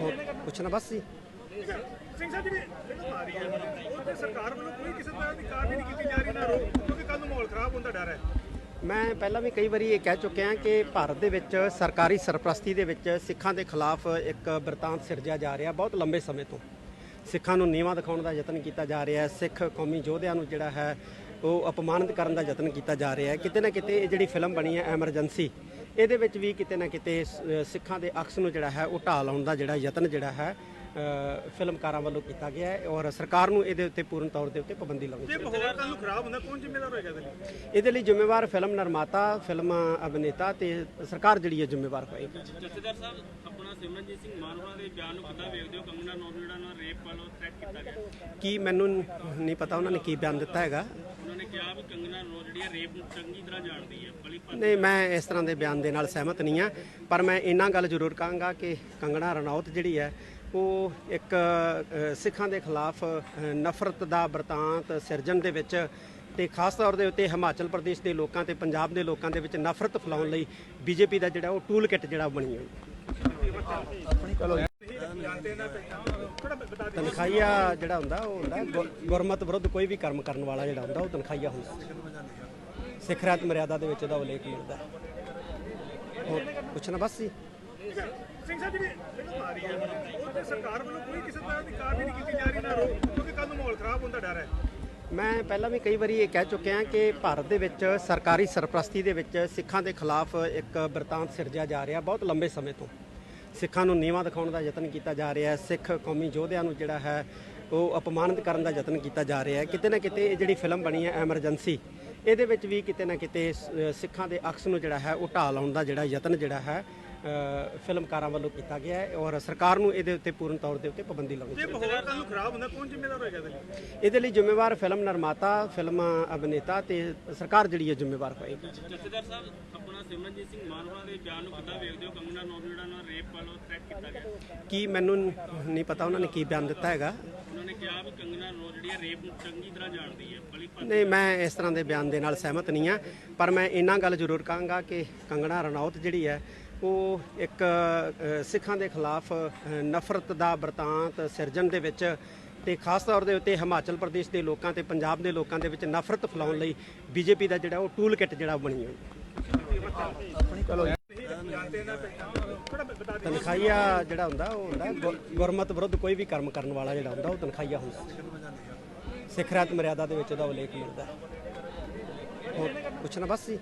ਹੋਰ ਪੁੱਛਣਾ ਬਸ ਜੀ? ਸਿੰਘ ਸਾਹਿਬ ਜਿਹੜੀ ਫਿਲਮ ਆ ਰਹੀ ਹੈ ਉਹ ਤੇ ਸਰਕਾਰ ਵੱਲੋਂ ਕੋਈ ਕਿਸੇ ਤਰ੍ਹਾਂ ਦੀ ਕਾਰਵਾਈ ਨਹੀਂ ਕੀਤੀ ਜਾ ਰਹੀ ਨਾ ਰੋਕ, ਕਿਉਂਕਿ ਕੱਲ ਨੂੰ ਮਾਹੌਲ ਖਰਾਬ ਹੁੰਦਾ ਡਰ ਹੈ। ਮੈਂ ਪਹਿਲਾਂ ਵੀ ਕਈ ਵਾਰੀ ਇਹ ਕਹਿ ਚੁੱਕਿਆ ਕਿ ਭਾਰਤ ਦੇ ਵਿੱਚ ਸਰਕਾਰੀ ਸਰਪ੍ਰਸਤੀ ਦੇ ਵਿੱਚ ਸਿੱਖਾਂ ਦੇ ਖਿਲਾਫ ਇੱਕ ਬਰਤਾਂਤ ਸਿਰਜਿਆ ਜਾ ਰਿਹਾ ਬਹੁਤ ਲੰਬੇ ਸਮੇਂ ਤੋਂ। ਸਿੱਖਾਂ ਨੂੰ ਨੀਵਾਂ ਦਿਖਾਉਣ ਦਾ ਯਤਨ ਕੀਤਾ ਜਾ ਰਿਹਾ ਹੈ। ਸਿੱਖ ਕੌਮੀ ਯੋਧਿਆਂ ਨੂੰ ਜਿਹੜਾ ਹੈ, ਉਹ ਅਪਮਾਨਿਤ ਕਰਨ ਦਾ ਯਤਨ ਕੀਤਾ ਜਾ ਰਿਹਾ ਹੈ। ਕਿਤੇ ਨਾ ਕਿਤੇ ਇਹ ਜਿਹੜੀ ਫਿਲਮ ਬਣੀ ਹੈ, ਐਮਰਜੈਂਸੀ, ਇਹਦੇ ਵਿੱਚ ਵੀ ਕਿਤੇ ਨਾ ਕਿਤੇ ਸਿੱਖਾਂ ਦੇ ਅਕਸ ਨੂੰ ਜਿਹੜਾ ਹੈ, ਉਹ ਢਾਹ ਲਾਉਣ ਦਾ ਜਿਹੜਾ ਯਤਨ ਜਿਹੜਾ ਹੈ ਫਿਲਮਕਾਰਾਂ ਵੱਲੋਂ ਕੀਤਾ ਗਿਆ ਹੈ ਔਰ ਸਰਕਾਰ ਨੂੰ ਇਹਦੇ ਉੱਤੇ ਪੂਰਨ ਤੌਰ ਦੇ ਉੱਤੇ ਪਾਬੰਦੀ ਲਾਉਣੀ ਜੇ ਮਾਹੌਲ ਕੱਲ ਨੂੰ ਖਰਾਬ ਹੁੰਦਾ ਕੌਣ ਜ਼ਿੰਮੇਵਾਰ ਹੋਏਗਾ ਇਹਦੇ ਲਈ? ਇਹਦੇ ਲਈ ਜ਼ਿੰਮੇਵਾਰ ਫਿਲਮ ਨਿਰਮਾਤਾ ਫਿਲਮ ਅਭਿਨੇਤਾ ਤੇ ਸਰਕਾਰ ਜਿਹੜੀ ਹੈ ਜ਼ਿੰਮੇਵਾਰ ਹੋਏਗੀ। ਜਥੇਦਾਰ ਸਾਹਿਬ ਆਪਣਾ ਸਿਮਰਨਜੀਤ ਸਿੰਘ ਮਾਨ ਹੋਣਾ ਦੇ ਬਿਆਨ ਨੂੰ ਕਿੱਦਾਂ ਵੇਖਦੇ ਹੋ? ਕੰਗਨਾ ਨੌਨ ਜਿਹੜਾ ਨਾਲ ਰੇਪ ਵੱਲੋਂ ਥ੍ਰੈਟ ਕੀਤਾ ਗਿਆ। ਕੀ ਮੈਨੂੰ ਨਹੀਂ ਪਤਾ ਉਹਨਾਂ ਨੇ ਕੀ ਬਿਆਨ ਦਿੱਤਾ ਹੈਗਾ। ਉਹਨਾਂ ਨੇ ਕਿਹਾ ਵੀ ਜਿਹੜੀ ਹੈ ਰੇਪ ਨੂੰ ਚੰਗੀ ਤਰ੍ਹਾਂ ਜਾਣਦੀ ਹੈ ਨਹੀਂ ਮੈਂ ਇਸ ਤਰ੍ਹਾਂ ਦੇ ਬਿਆਨ ਦੇ ਨਾਲ ਸਹਿਮਤ ਨਹੀਂ ਆ ਪਰ ਮੈਂ ਇੰਨਾ ਗੱਲ ਜ਼ਰੂਰ ਕਹਾਂਗਾ ਕਿ ਕੰਗਣਾ ਰਣੌਤ ਜਿਹੜੀ ਹੈ ਉਹ ਇੱਕ ਸਿੱਖਾਂ ਦੇ ਖਿਲਾਫ ਨਫ਼ਰਤ ਦਾ ਬਰਤਾਂਤ ਸਿਰਜਣ ਦੇ ਵਿੱਚ ਤੇ ਖਾਸ ਤੌਰ ਦੇ ਉੱਤੇ ਹਿਮਾਚਲ ਪ੍ਰਦੇਸ਼ ਦੇ ਲੋਕਾਂ ਤੇ ਪੰਜਾਬ ਦੇ ਲੋਕਾਂ ਦੇ ਵਿੱਚ ਨਫ਼ਰਤ ਫੈਲਾਉਣ ਲਈ ਬੀਜੇਪੀ ਦਾ ਜਿਹੜਾ ਉਹ ਟੂਲ ਕਿੱਟ ਜਿਹੜਾ ਬਣੀ ਹੋਈ। ਤਨਖਾਹੀਆ ਜਿਹੜਾ ਹੁੰਦਾ ਉਹ ਹੁੰਦਾ ਗੁਰ- ਗੁਰਮਤ ਵਿਰੁੱਧ ਕੋਈ ਵੀ ਕਰਮ ਕਰਨ ਵਾਲਾ ਜਿਹੜਾ ਹੁੰਦਾ ਉਹ ਤਨਖਾਹੀਆ ਹੁੰਦਾ। ਸਿੱਖ ਰਾਤ ਮਰਿਆਦਾ ਦੇ ਵਿੱਚ ਉਹਦਾ ਉਲੇਖ ਮਿਲਦਾ। ਹੋਰ ਪੁੱਛਣਾ ਬਸ ਜੀ। ਸਿੰਘ ਸਾਹਿਬ ਜਿਹੜੀ ਰਹੀ ਹੈ ਉਹ ਸਰਕਾਰ ਵੱਲੋਂ ਕੋਈ ਕਿਸੇ ਤਰ੍ਹਾਂ ਦੀ ਕਾਰਵਾਈ ਨਹੀਂ ਕੀਤੀ ਜਾ ਰਹੀ ਨਾ ਰੋਕ, ਕਿਉਂਕਿ ਕੱਲ ਨੂੰ ਮਾਹੌਲ ਖਰਾਬ ਹੁੰਦਾ ਡਰ ਹੈ। ਮੈਂ ਪਹਿਲਾਂ ਵੀ ਕਈ ਵਾਰੀ ਇਹ ਕਹਿ ਚੁੱਕਿਆ ਕਿ ਭਾਰਤ ਦੇ ਵਿੱਚ ਸਰਕਾਰੀ ਸਰਪ੍ਰਸਤੀ ਦੇ ਵਿੱਚ ਸਿੱਖਾਂ ਦੇ ਖਿਲਾਫ ਇੱਕ ਬਰਤਾਂਤ ਸਿਰਜਿਆ ਜਾ ਰਿਹਾ ਬਹੁਤ ਲੰਬੇ ਸਮੇਂ ਤੋਂ। ਸਿੱਖਾਂ ਨੂੰ ਨੀਵਾਂ ਦਿਖਾਉਣ ਦਾ ਯਤਨ ਕੀਤਾ ਜਾ ਰਿਹਾ ਹੈ, ਸਿੱਖ ਕੌਮੀ ਯੋਧਿਆਂ ਨੂੰ ਜਿਹੜਾ ਹੈ ਉਹ ਅਪਮਾਨਿਤ ਕਰਨ ਦਾ ਯਤਨ ਕੀਤਾ ਜਾ ਰਿਹਾ ਹੈ। ਕਿਤੇ ਨਾ ਕਿਤੇ ਇਹ ਜਿਹੜੀ ਫਿਲਮ ਬਣੀ ਹੈ ਐਮਰਜੈਂਸੀ, ਇਹਦੇ ਵਿੱਚ ਵੀ ਕਿਤੇ ਨਾ ਕਿਤੇ ਸਿੱਖਾਂ ਦੇ ਅਕਸ ਨੂੰ ਜਿਹੜਾ ਹੈ ਉਹ ਢਾਹ ਲਾਉਣ ਦਾ ਜਿਹੜਾ ਯਤਨ ਜਿਹੜਾ ਹੈ ਫਿਲਮਕਾਰਾਂ ਵੱਲੋਂ ਕੀਤਾ ਗਿਆ ਹੈ ਔਰ ਸਰਕਾਰ ਨੂੰ ਇਹਦੇ ਉੱਤੇ ਪੂਰਨ ਤੌਰ ਦੇ ਉੱਤੇ ਪਾਬੰਦੀ ਲਾਉਣੀ ਜੇ ਮਾਹੌਲ ਕੱਲ ਨੂੰ ਖਰਾਬ ਹੁੰਦਾ ਕੌਣ ਜ਼ਿੰਮੇਵਾਰ ਹੋਏਗਾ ਇਹਦੇ ਲਈ? ਇਹਦੇ ਲਈ ਜ਼ਿੰਮੇਵਾਰ ਫਿਲਮ ਨਿਰਮਾਤਾ ਫਿਲਮ ਅਭਿਨੇਤਾ ਤੇ ਸਰਕਾਰ ਜਿਹੜੀ ਹੈ ਜ਼ਿੰਮੇਵਾਰ ਹੋਏਗੀ। ਜਥੇਦਾਰ ਸਾਹਿਬ ਆਪਣਾ ਸਿਮਰਨਜੀਤ ਸਿੰਘ ਮਾਨ ਹੋਣਾ ਦੇ ਬਿਆਨ ਨੂੰ ਕਿੱਦਾਂ ਵੇਖਦੇ ਹੋ? ਕੰਗਨਾ ਜਿਹੜਾ ਨਾਲ ਰੇਪ ਵੱਲੋਂ ਥ੍ਰੈਟ ਕੀਤਾ ਗਿਆ। ਕੀ ਮੈਨੂੰ ਨਹੀਂ ਪਤਾ ਉਹਨਾਂ ਨੇ ਕੀ ਬਿਆਨ ਦਿੱਤਾ ਹੈਗਾ। ਉਹਨਾਂ ਨੇ ਕਿਹਾ ਵੀ ਕੰਗਨਾ ਨੌਨ ਜਿਹੜੀ ਹੈ ਰੇਪ ਨੂੰ ਚੰਗੀ ਤਰ੍ਹਾਂ ਜਾਣਦੀ ਹੈ ਨਹੀਂ ਮੈਂ ਇਸ ਤਰ੍ਹਾਂ ਦੇ ਬਿਆਨ ਦੇ ਨਾਲ ਸਹਿਮਤ ਨਹੀਂ ਆ ਪਰ ਮੈਂ ਇੰਨਾ ਗੱਲ ਜ਼ਰੂਰ ਕਹਾਂਗਾ ਕਿ ਕੰਗਣਾ ਰਣੌਤ ਜਿਹੜੀ ਹੈ ਉਹ ਇੱਕ ਸਿੱਖਾਂ ਦੇ ਖਿਲਾਫ ਨਫ਼ਰਤ ਦਾ ਬਰਤਾਂਤ ਸਿਰਜਣ ਦੇ ਵਿੱਚ ਤੇ ਖਾਸ ਤੌਰ ਦੇ ਉੱਤੇ ਹਿਮਾਚਲ ਪ੍ਰਦੇਸ਼ ਦੇ ਲੋਕਾਂ ਤੇ ਪੰਜਾਬ ਦੇ ਲੋਕਾਂ ਦੇ ਵਿੱਚ ਨਫ਼ਰਤ ਫੈਲਾਉਣ ਲਈ ਬੀਜੇਪੀ ਦਾ ਜਿਹੜਾ ਉਹ ਟੂਲ ਕਿੱਟ ਜਿਹੜਾ ਬਣੀ ਹੋਈ ਤਨਖਾਹੀਆ ਜਿਹੜਾ ਹੁੰਦਾ ਉਹ ਹੁੰਦਾ ਗੁਰ- ਗੁਰਮਤ ਵਿਰੁੱਧ ਕੋਈ ਵੀ ਕਰਮ ਕਰਨ ਵਾਲਾ ਜਿਹੜਾ ਹੁੰਦਾ ਉਹ ਤਨਖਾਹੀਆ ਹੁੰਦਾ ਸਿੱਖ ਰਾਤ ਮਰਿਆਦਾ ਦੇ ਵਿੱਚ ਉਹਦਾ ਉਲੇਖ ਮਿਲਦਾ। ਹੋਰ ਪੁੱਛਣਾ ਬਸ ਜੀ?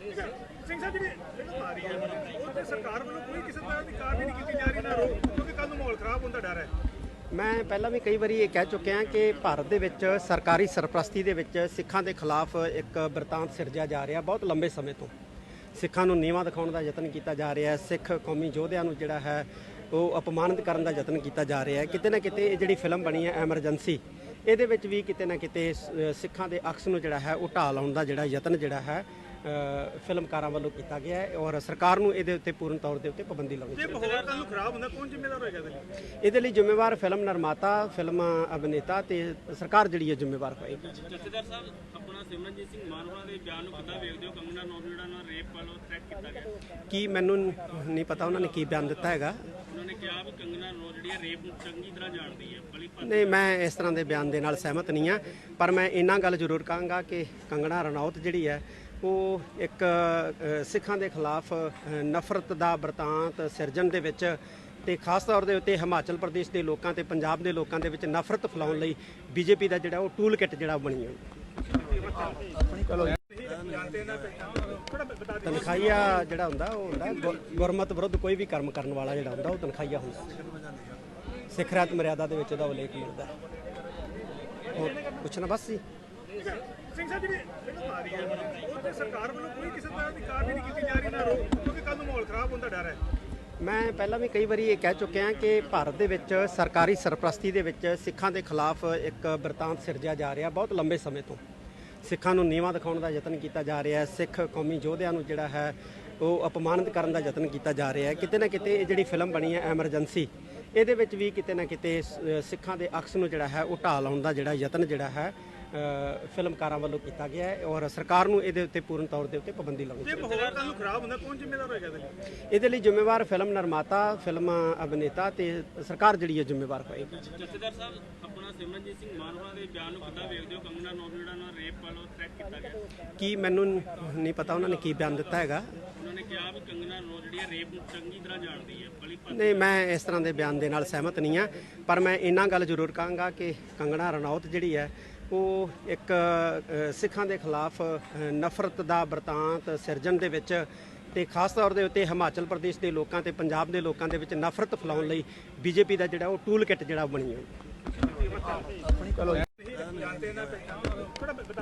ਸਿੰਘ ਸਾਹਿਬ, ਜਿਹੜੀ ਫਿਲਮ ਆ ਰਹੀ ਹੈ, ਉਹ ਤੇ ਸਰਕਾਰ ਵੱਲੋਂ ਕੋਈ ਕਿਸੇ ਤਰ੍ਹਾਂ ਦੀ ਕਾਰਵਾਈ ਨਹੀਂ ਕੀਤੀ ਜਾ ਰਹੀ ਨਾ ਰੋਕ, ਕਿਉਂਕਿ ਕੱਲ ਨੂੰ ਮਾਹੌਲ ਖਰਾਬ ਹੁੰਦਾ ਡਰ ਹੈ। ਮੈਂ ਪਹਿਲਾਂ ਵੀ ਕਈ ਵਾਰੀ ਇਹ ਕਹਿ ਚੁੱਕਿਆ ਕਿ ਭਾਰਤ ਦੇ ਵਿੱਚ ਸਰਕਾਰੀ ਸਰਪ੍ਰਸਤੀ ਦੇ ਵਿੱਚ ਸਿੱਖਾਂ ਦੇ ਖਿਲਾਫ ਇੱਕ ਬਰਤਾਂਤ ਸਿਰਜਿਆ ਜਾ ਰਿਹਾ ਬਹੁਤ ਲੰਬੇ ਸਮੇਂ ਤੋਂ। ਸਿੱਖਾਂ ਨੂੰ ਨੀਵਾਂ ਦਿਖਾਉਣ ਦਾ ਯਤਨ ਕੀਤਾ ਜਾ ਰਿਹਾ ਹੈ, ਸਿੱਖ ਕੌਮੀ ਯੋਧਿਆਂ ਨੂੰ ਜਿਹੜਾ ਹੈ, ਉਹ ਅਪਮਾਨਿਤ ਕਰਨ ਦਾ ਯਤਨ ਕੀਤਾ ਜਾ ਰਿਹਾ ਹੈ। ਕਿਤੇ ਨਾ ਕਿਤੇ ਇਹ ਜਿਹੜੀ ਫਿਲਮ ਬਣੀ ਹੈ ਐਮਰਜੈਂਸੀ ਇਹਦੇ ਵਿੱਚ ਵੀ ਕਿਤੇ ਨਾ ਕਿਤੇ ਸਿੱਖਾਂ ਦੇ ਅਕਸ ਨੂੰ ਜਿਹੜਾ ਹੈ, ਉਹ ਢਾਹ ਲਾਉਣ ਦਾ ਜਿਹੜਾ ਯਤਨ ਜਿਹੜਾ ਹੈ ਫਿਲਮਕਾਰਾਂ ਵੱਲੋਂ ਕੀਤਾ ਗਿਆ ਹੈ ਔਰ ਸਰਕਾਰ ਨੂੰ ਇਹਦੇ ਉੱਤੇ ਪੂਰਨ ਤੌਰ ਦੇ ਉੱਤੇ ਪਾਬੰਦੀ ਲਾਉਣੀ ਜੇ ਮਾਹੌਲ ਕੱਲ ਖਰਾਬ ਹੁੰਦਾ ਕੌਣ ਜ਼ਿੰਮੇਵਾਰ ਹੋਏਗਾ ਇਹਦੇ ਲਈ? ਇਹਦੇ ਲਈ ਜ਼ਿੰਮੇਵਾਰ ਫਿਲਮ ਨਿਰਮਾਤਾ ਫਿਲਮ ਅਭਿਨੇਤਾ ਤੇ ਸਰਕਾਰ ਜਿਹੜੀ ਹੈ ਜ਼ਿੰਮੇਵਾਰ ਹੋਏਗੀ। ਜਥੇਦਾਰ ਸਾਹਿਬ ਆਪਣਾ ਸਿਮਰਨਜੀਤ ਸਿੰਘ ਮਾਨ ਹੋਣਾ ਦੇ ਬਿਆਨ ਨੂੰ ਕਿੱਦਾਂ ਵੇਖਦੇ ਹੋ? ਕੰਗਨਾ ਨੌਨ ਜਿਹੜਾ ਨਾਲ ਰੇਪ ਵੱਲੋਂ ਥ੍ਰੈਟ ਕੀਤਾ ਗਿਆ। ਕੀ ਮੈਨੂੰ ਨਹੀਂ ਪਤਾ ਉਹਨਾਂ ਨੇ ਕੀ ਬਿਆਨ ਦਿੱਤਾ ਹੈਗਾ। ਉਹਨਾਂ ਨੇ ਕਿਹਾ ਵੀ ਕੰਗਨਾ ਨੌਨ ਜਿਹੜੀ ਹੈ ਰੇਪ ਨੂੰ ਚੰਗੀ ਤਰ੍ਹਾਂ ਜਾਣਦੀ ਹੈ ਭਲੀ ਭਾਂਤੀ। ਨਹੀਂ ਮੈਂ ਇਸ ਤਰ੍ਹਾਂ ਦੇ ਬਿਆਨ ਦੇ ਨਾਲ ਸਹਿਮਤ ਨਹੀਂ ਆ ਪਰ ਮੈਂ ਇੰਨਾ ਗੱਲ ਜ਼ਰੂਰ ਕਹਾਂਗਾ ਕਿ ਕੰਗਣਾ ਰਣੌਤ ਜਿਹੜੀ ਹੈ ਉਹ ਇੱਕ ਸਿੱਖਾਂ ਦੇ ਖਿਲਾਫ ਨਫ਼ਰਤ ਦਾ ਬਰਤਾਂਤ ਸਿਰਜਣ ਦੇ ਵਿੱਚ ਤੇ ਖਾਸ ਤੌਰ ਦੇ ਉੱਤੇ ਹਿਮਾਚਲ ਪ੍ਰਦੇਸ਼ ਦੇ ਲੋਕਾਂ ਤੇ ਪੰਜਾਬ ਦੇ ਲੋਕਾਂ ਦੇ ਵਿੱਚ ਨਫ਼ਰਤ ਫੈਲਾਉਣ ਲਈ ਬੀਜੇਪੀ ਦਾ ਜਿਹੜਾ ਉਹ ਟੂਲ ਕਿੱਟ ਜਿਹੜਾ ਬਣੀ ਹੋਈ। ਤਨਖਾਹੀਆ ਜਿਹੜਾ ਹੁੰਦਾ ਉਹ ਹੁੰਦਾ ਗੁਰ- ਗੁਰਮਤ ਵਿਰੁੱਧ ਕੋਈ ਵੀ ਕਰਮ ਕਰਨ ਵਾਲਾ ਜਿਹੜਾ ਹੁੰਦਾ ਉਹ ਤਨਖਾਹੀਆ ਹੁੰਦਾ। ਸਿੱਖ ਰਾਤ ਮਰਿਆਦਾ ਦੇ ਵਿੱਚ ਉਹਦਾ ਉਲੇਖ ਮਿਲਦਾ। ਹੋਰ ਪੁੱਛਣਾ ਬਸ ਜੀ? ਸਿੰਘ ਸਾਹਿਬ, ਜਿਹੜੀ ਫਿਲਮ ਆ ਰਹੀ ਹੈ ਉਹ ਤੇ ਸਰਕਾਰ ਵੱਲੋਂ ਕੋਈ ਕਿਸੇ ਤਰ੍ਹਾਂ ਦੀ ਕਾਰਵਾਈ ਨਹੀਂ ਕੀਤੀ ਜਾ ਰਹੀ ਨਾ ਰੋਕ, ਕਿਉਂਕਿ ਕੱਲ ਨੂੰ ਮਾਹੌਲ ਖਰਾਬ ਹੁੰਦਾ ਡਰ ਹੈ। ਮੈਂ ਪਹਿਲਾਂ ਵੀ ਕਈ ਵਾਰੀ ਇਹ ਕਹਿ ਚੁੱਕਿਆ ਕਿ ਭਾਰਤ ਦੇ ਵਿੱਚ ਸਰਕਾਰੀ ਸਰਪ੍ਰਸਤੀ ਦੇ ਵਿੱਚ ਸਿੱਖਾਂ ਦੇ ਖਿਲਾਫ ਇੱਕ ਬਰਤਾਂਤ ਸਿਰਜਿਆ ਜਾ ਰਿਹਾ ਬਹੁਤ ਲੰਬੇ ਸਮੇਂ ਤੋਂ। ਸਿੱਖਾਂ ਨੂੰ ਨੀਵਾਂ ਦਿਖਾਉਣ ਦਾ ਯਤਨ ਕੀਤਾ ਜਾ ਰਿਹਾ ਹੈ। ਸਿੱਖ ਕੌਮੀ ਯੋਧਿਆਂ ਨੂੰ ਜਿਹੜਾ ਹੈ, ਉਹ ਅਪਮਾਨਿਤ ਕਰਨ ਦਾ ਯਤਨ ਕੀਤਾ ਜਾ ਰਿਹਾ ਹੈ। ਕਿਤੇ ਨਾ ਕਿਤੇ ਇਹ ਜਿਹੜੀ ਫਿਲਮ ਬਣੀ ਹੈ, ਐਮਰਜੈਂਸੀ, ਇਹਦੇ ਵਿੱਚ ਵੀ ਕਿਤੇ ਨਾ ਕਿਤੇ ਸਿੱਖਾਂ ਦੇ ਅਕਸ ਨੂੰ ਜਿਹੜਾ ਹੈ, ਉਹ ਢਾਹ ਲਾਉਣ ਦਾ ਜਿਹੜਾ ਯਤਨ ਜਿਹੜਾ ਹੈ ਫਿਲਮਕਾਰਾਂ ਵੱਲੋਂ ਕੀਤਾ ਗਿਆ ਹੈ ਔਰ ਸਰਕਾਰ ਨੂੰ ਇਹਦੇ ਉੱਤੇ ਪੂਰਨ ਤੌਰ ਦੇ ਉੱਤੇ ਪਾਬੰਦੀ ਲਾਉਣੀ ਜੇ ਮਾਹੌਲ ਕੱਲ ਨੂੰ ਖਰਾਬ ਹੁੰਦਾ ਕੌਣ ਜ਼ਿੰਮੇਵਾਰ ਹੋਏਗਾ ਇਹਦੇ ਲਈ? ਇਹਦੇ ਲਈ ਜ਼ਿੰਮੇਵਾਰ ਫਿਲਮ ਨਿਰਮਾਤਾ ਫਿਲਮ ਅਭਿਨੇਤਾ ਤੇ ਸਰਕਾਰ ਜਿਹੜੀ ਹੈ ਜ਼ਿੰਮੇਵਾਰ ਹੋਏਗੀ। ਜਥੇਦਾਰ ਸਾਹਿਬ ਆਪਣਾ ਸਿਮਰਨਜੀਤ ਸਿੰਘ ਮਾਨ ਹੋਣਾ ਦੇ ਬਿਆਨ ਨੂੰ ਕਿੱਦਾਂ ਵੇਖਦੇ ਹੋ? ਕੰਗਨਾ ਨੌਨ ਜਿਹੜਾ ਨਾਲ ਰੇਪ ਵਾਲੋ ਥ੍ਰੈਟ ਕੀਤਾ ਗਿਆ। ਕੀ ਮੈਨੂੰ ਨਹੀਂ ਪਤਾ ਉਹਨਾਂ ਨੇ ਕੀ ਬਿਆਨ ਦਿੱਤਾ ਹੈਗਾ। ਉਹਨਾਂ ਨੇ ਕਿਹਾ ਵੀ ਕੰਗਨਾ ਨੌ ਜਿਹੜੀ ਹੈ ਰੇਪ ਨੂੰ ਚੰਗੀ ਤਰ੍ਹਾਂ ਜਾਣਦੀ ਹੈ ਬਲੀ ਪਰ ਨਹੀਂ ਮੈਂ ਇਸ ਤਰ੍ਹਾਂ ਦੇ ਬਿਆਨ ਦੇ ਨਾਲ ਸਹਿਮਤ ਨਹੀਂ ਆ ਪਰ ਮੈਂ ਇੰਨਾ ਗੱਲ ਜ਼ਰੂਰ ਕਹਾਂਗਾ ਕਿ ਕੰਗਣਾ ਰਣੌਤ ਜਿਹੜੀ ਹੈ ਉਹ ਇੱਕ ਸਿੱਖਾਂ ਦੇ ਖਿਲਾਫ ਨਫ਼ਰਤ ਦਾ ਬਰਤਾਂਤ ਸਿਰਜਣ ਦੇ ਵਿੱਚ ਤੇ ਖਾਸ ਤੌਰ ਦੇ ਉੱਤੇ ਹਿਮਾਚਲ ਪ੍ਰਦੇਸ਼ ਦੇ ਲੋਕਾਂ ਤੇ ਪੰਜਾਬ ਦੇ ਲੋਕਾਂ ਦੇ ਵਿੱਚ ਨਫ਼ਰਤ ਫੈਲਾਉਣ ਲਈ ਬੀਜੇਪੀ ਦਾ ਜਿਹੜਾ ਉਹ ਟੂਲ ਕਿੱਟ ਜਿਹੜਾ ਬਣੀ ਦਿਓ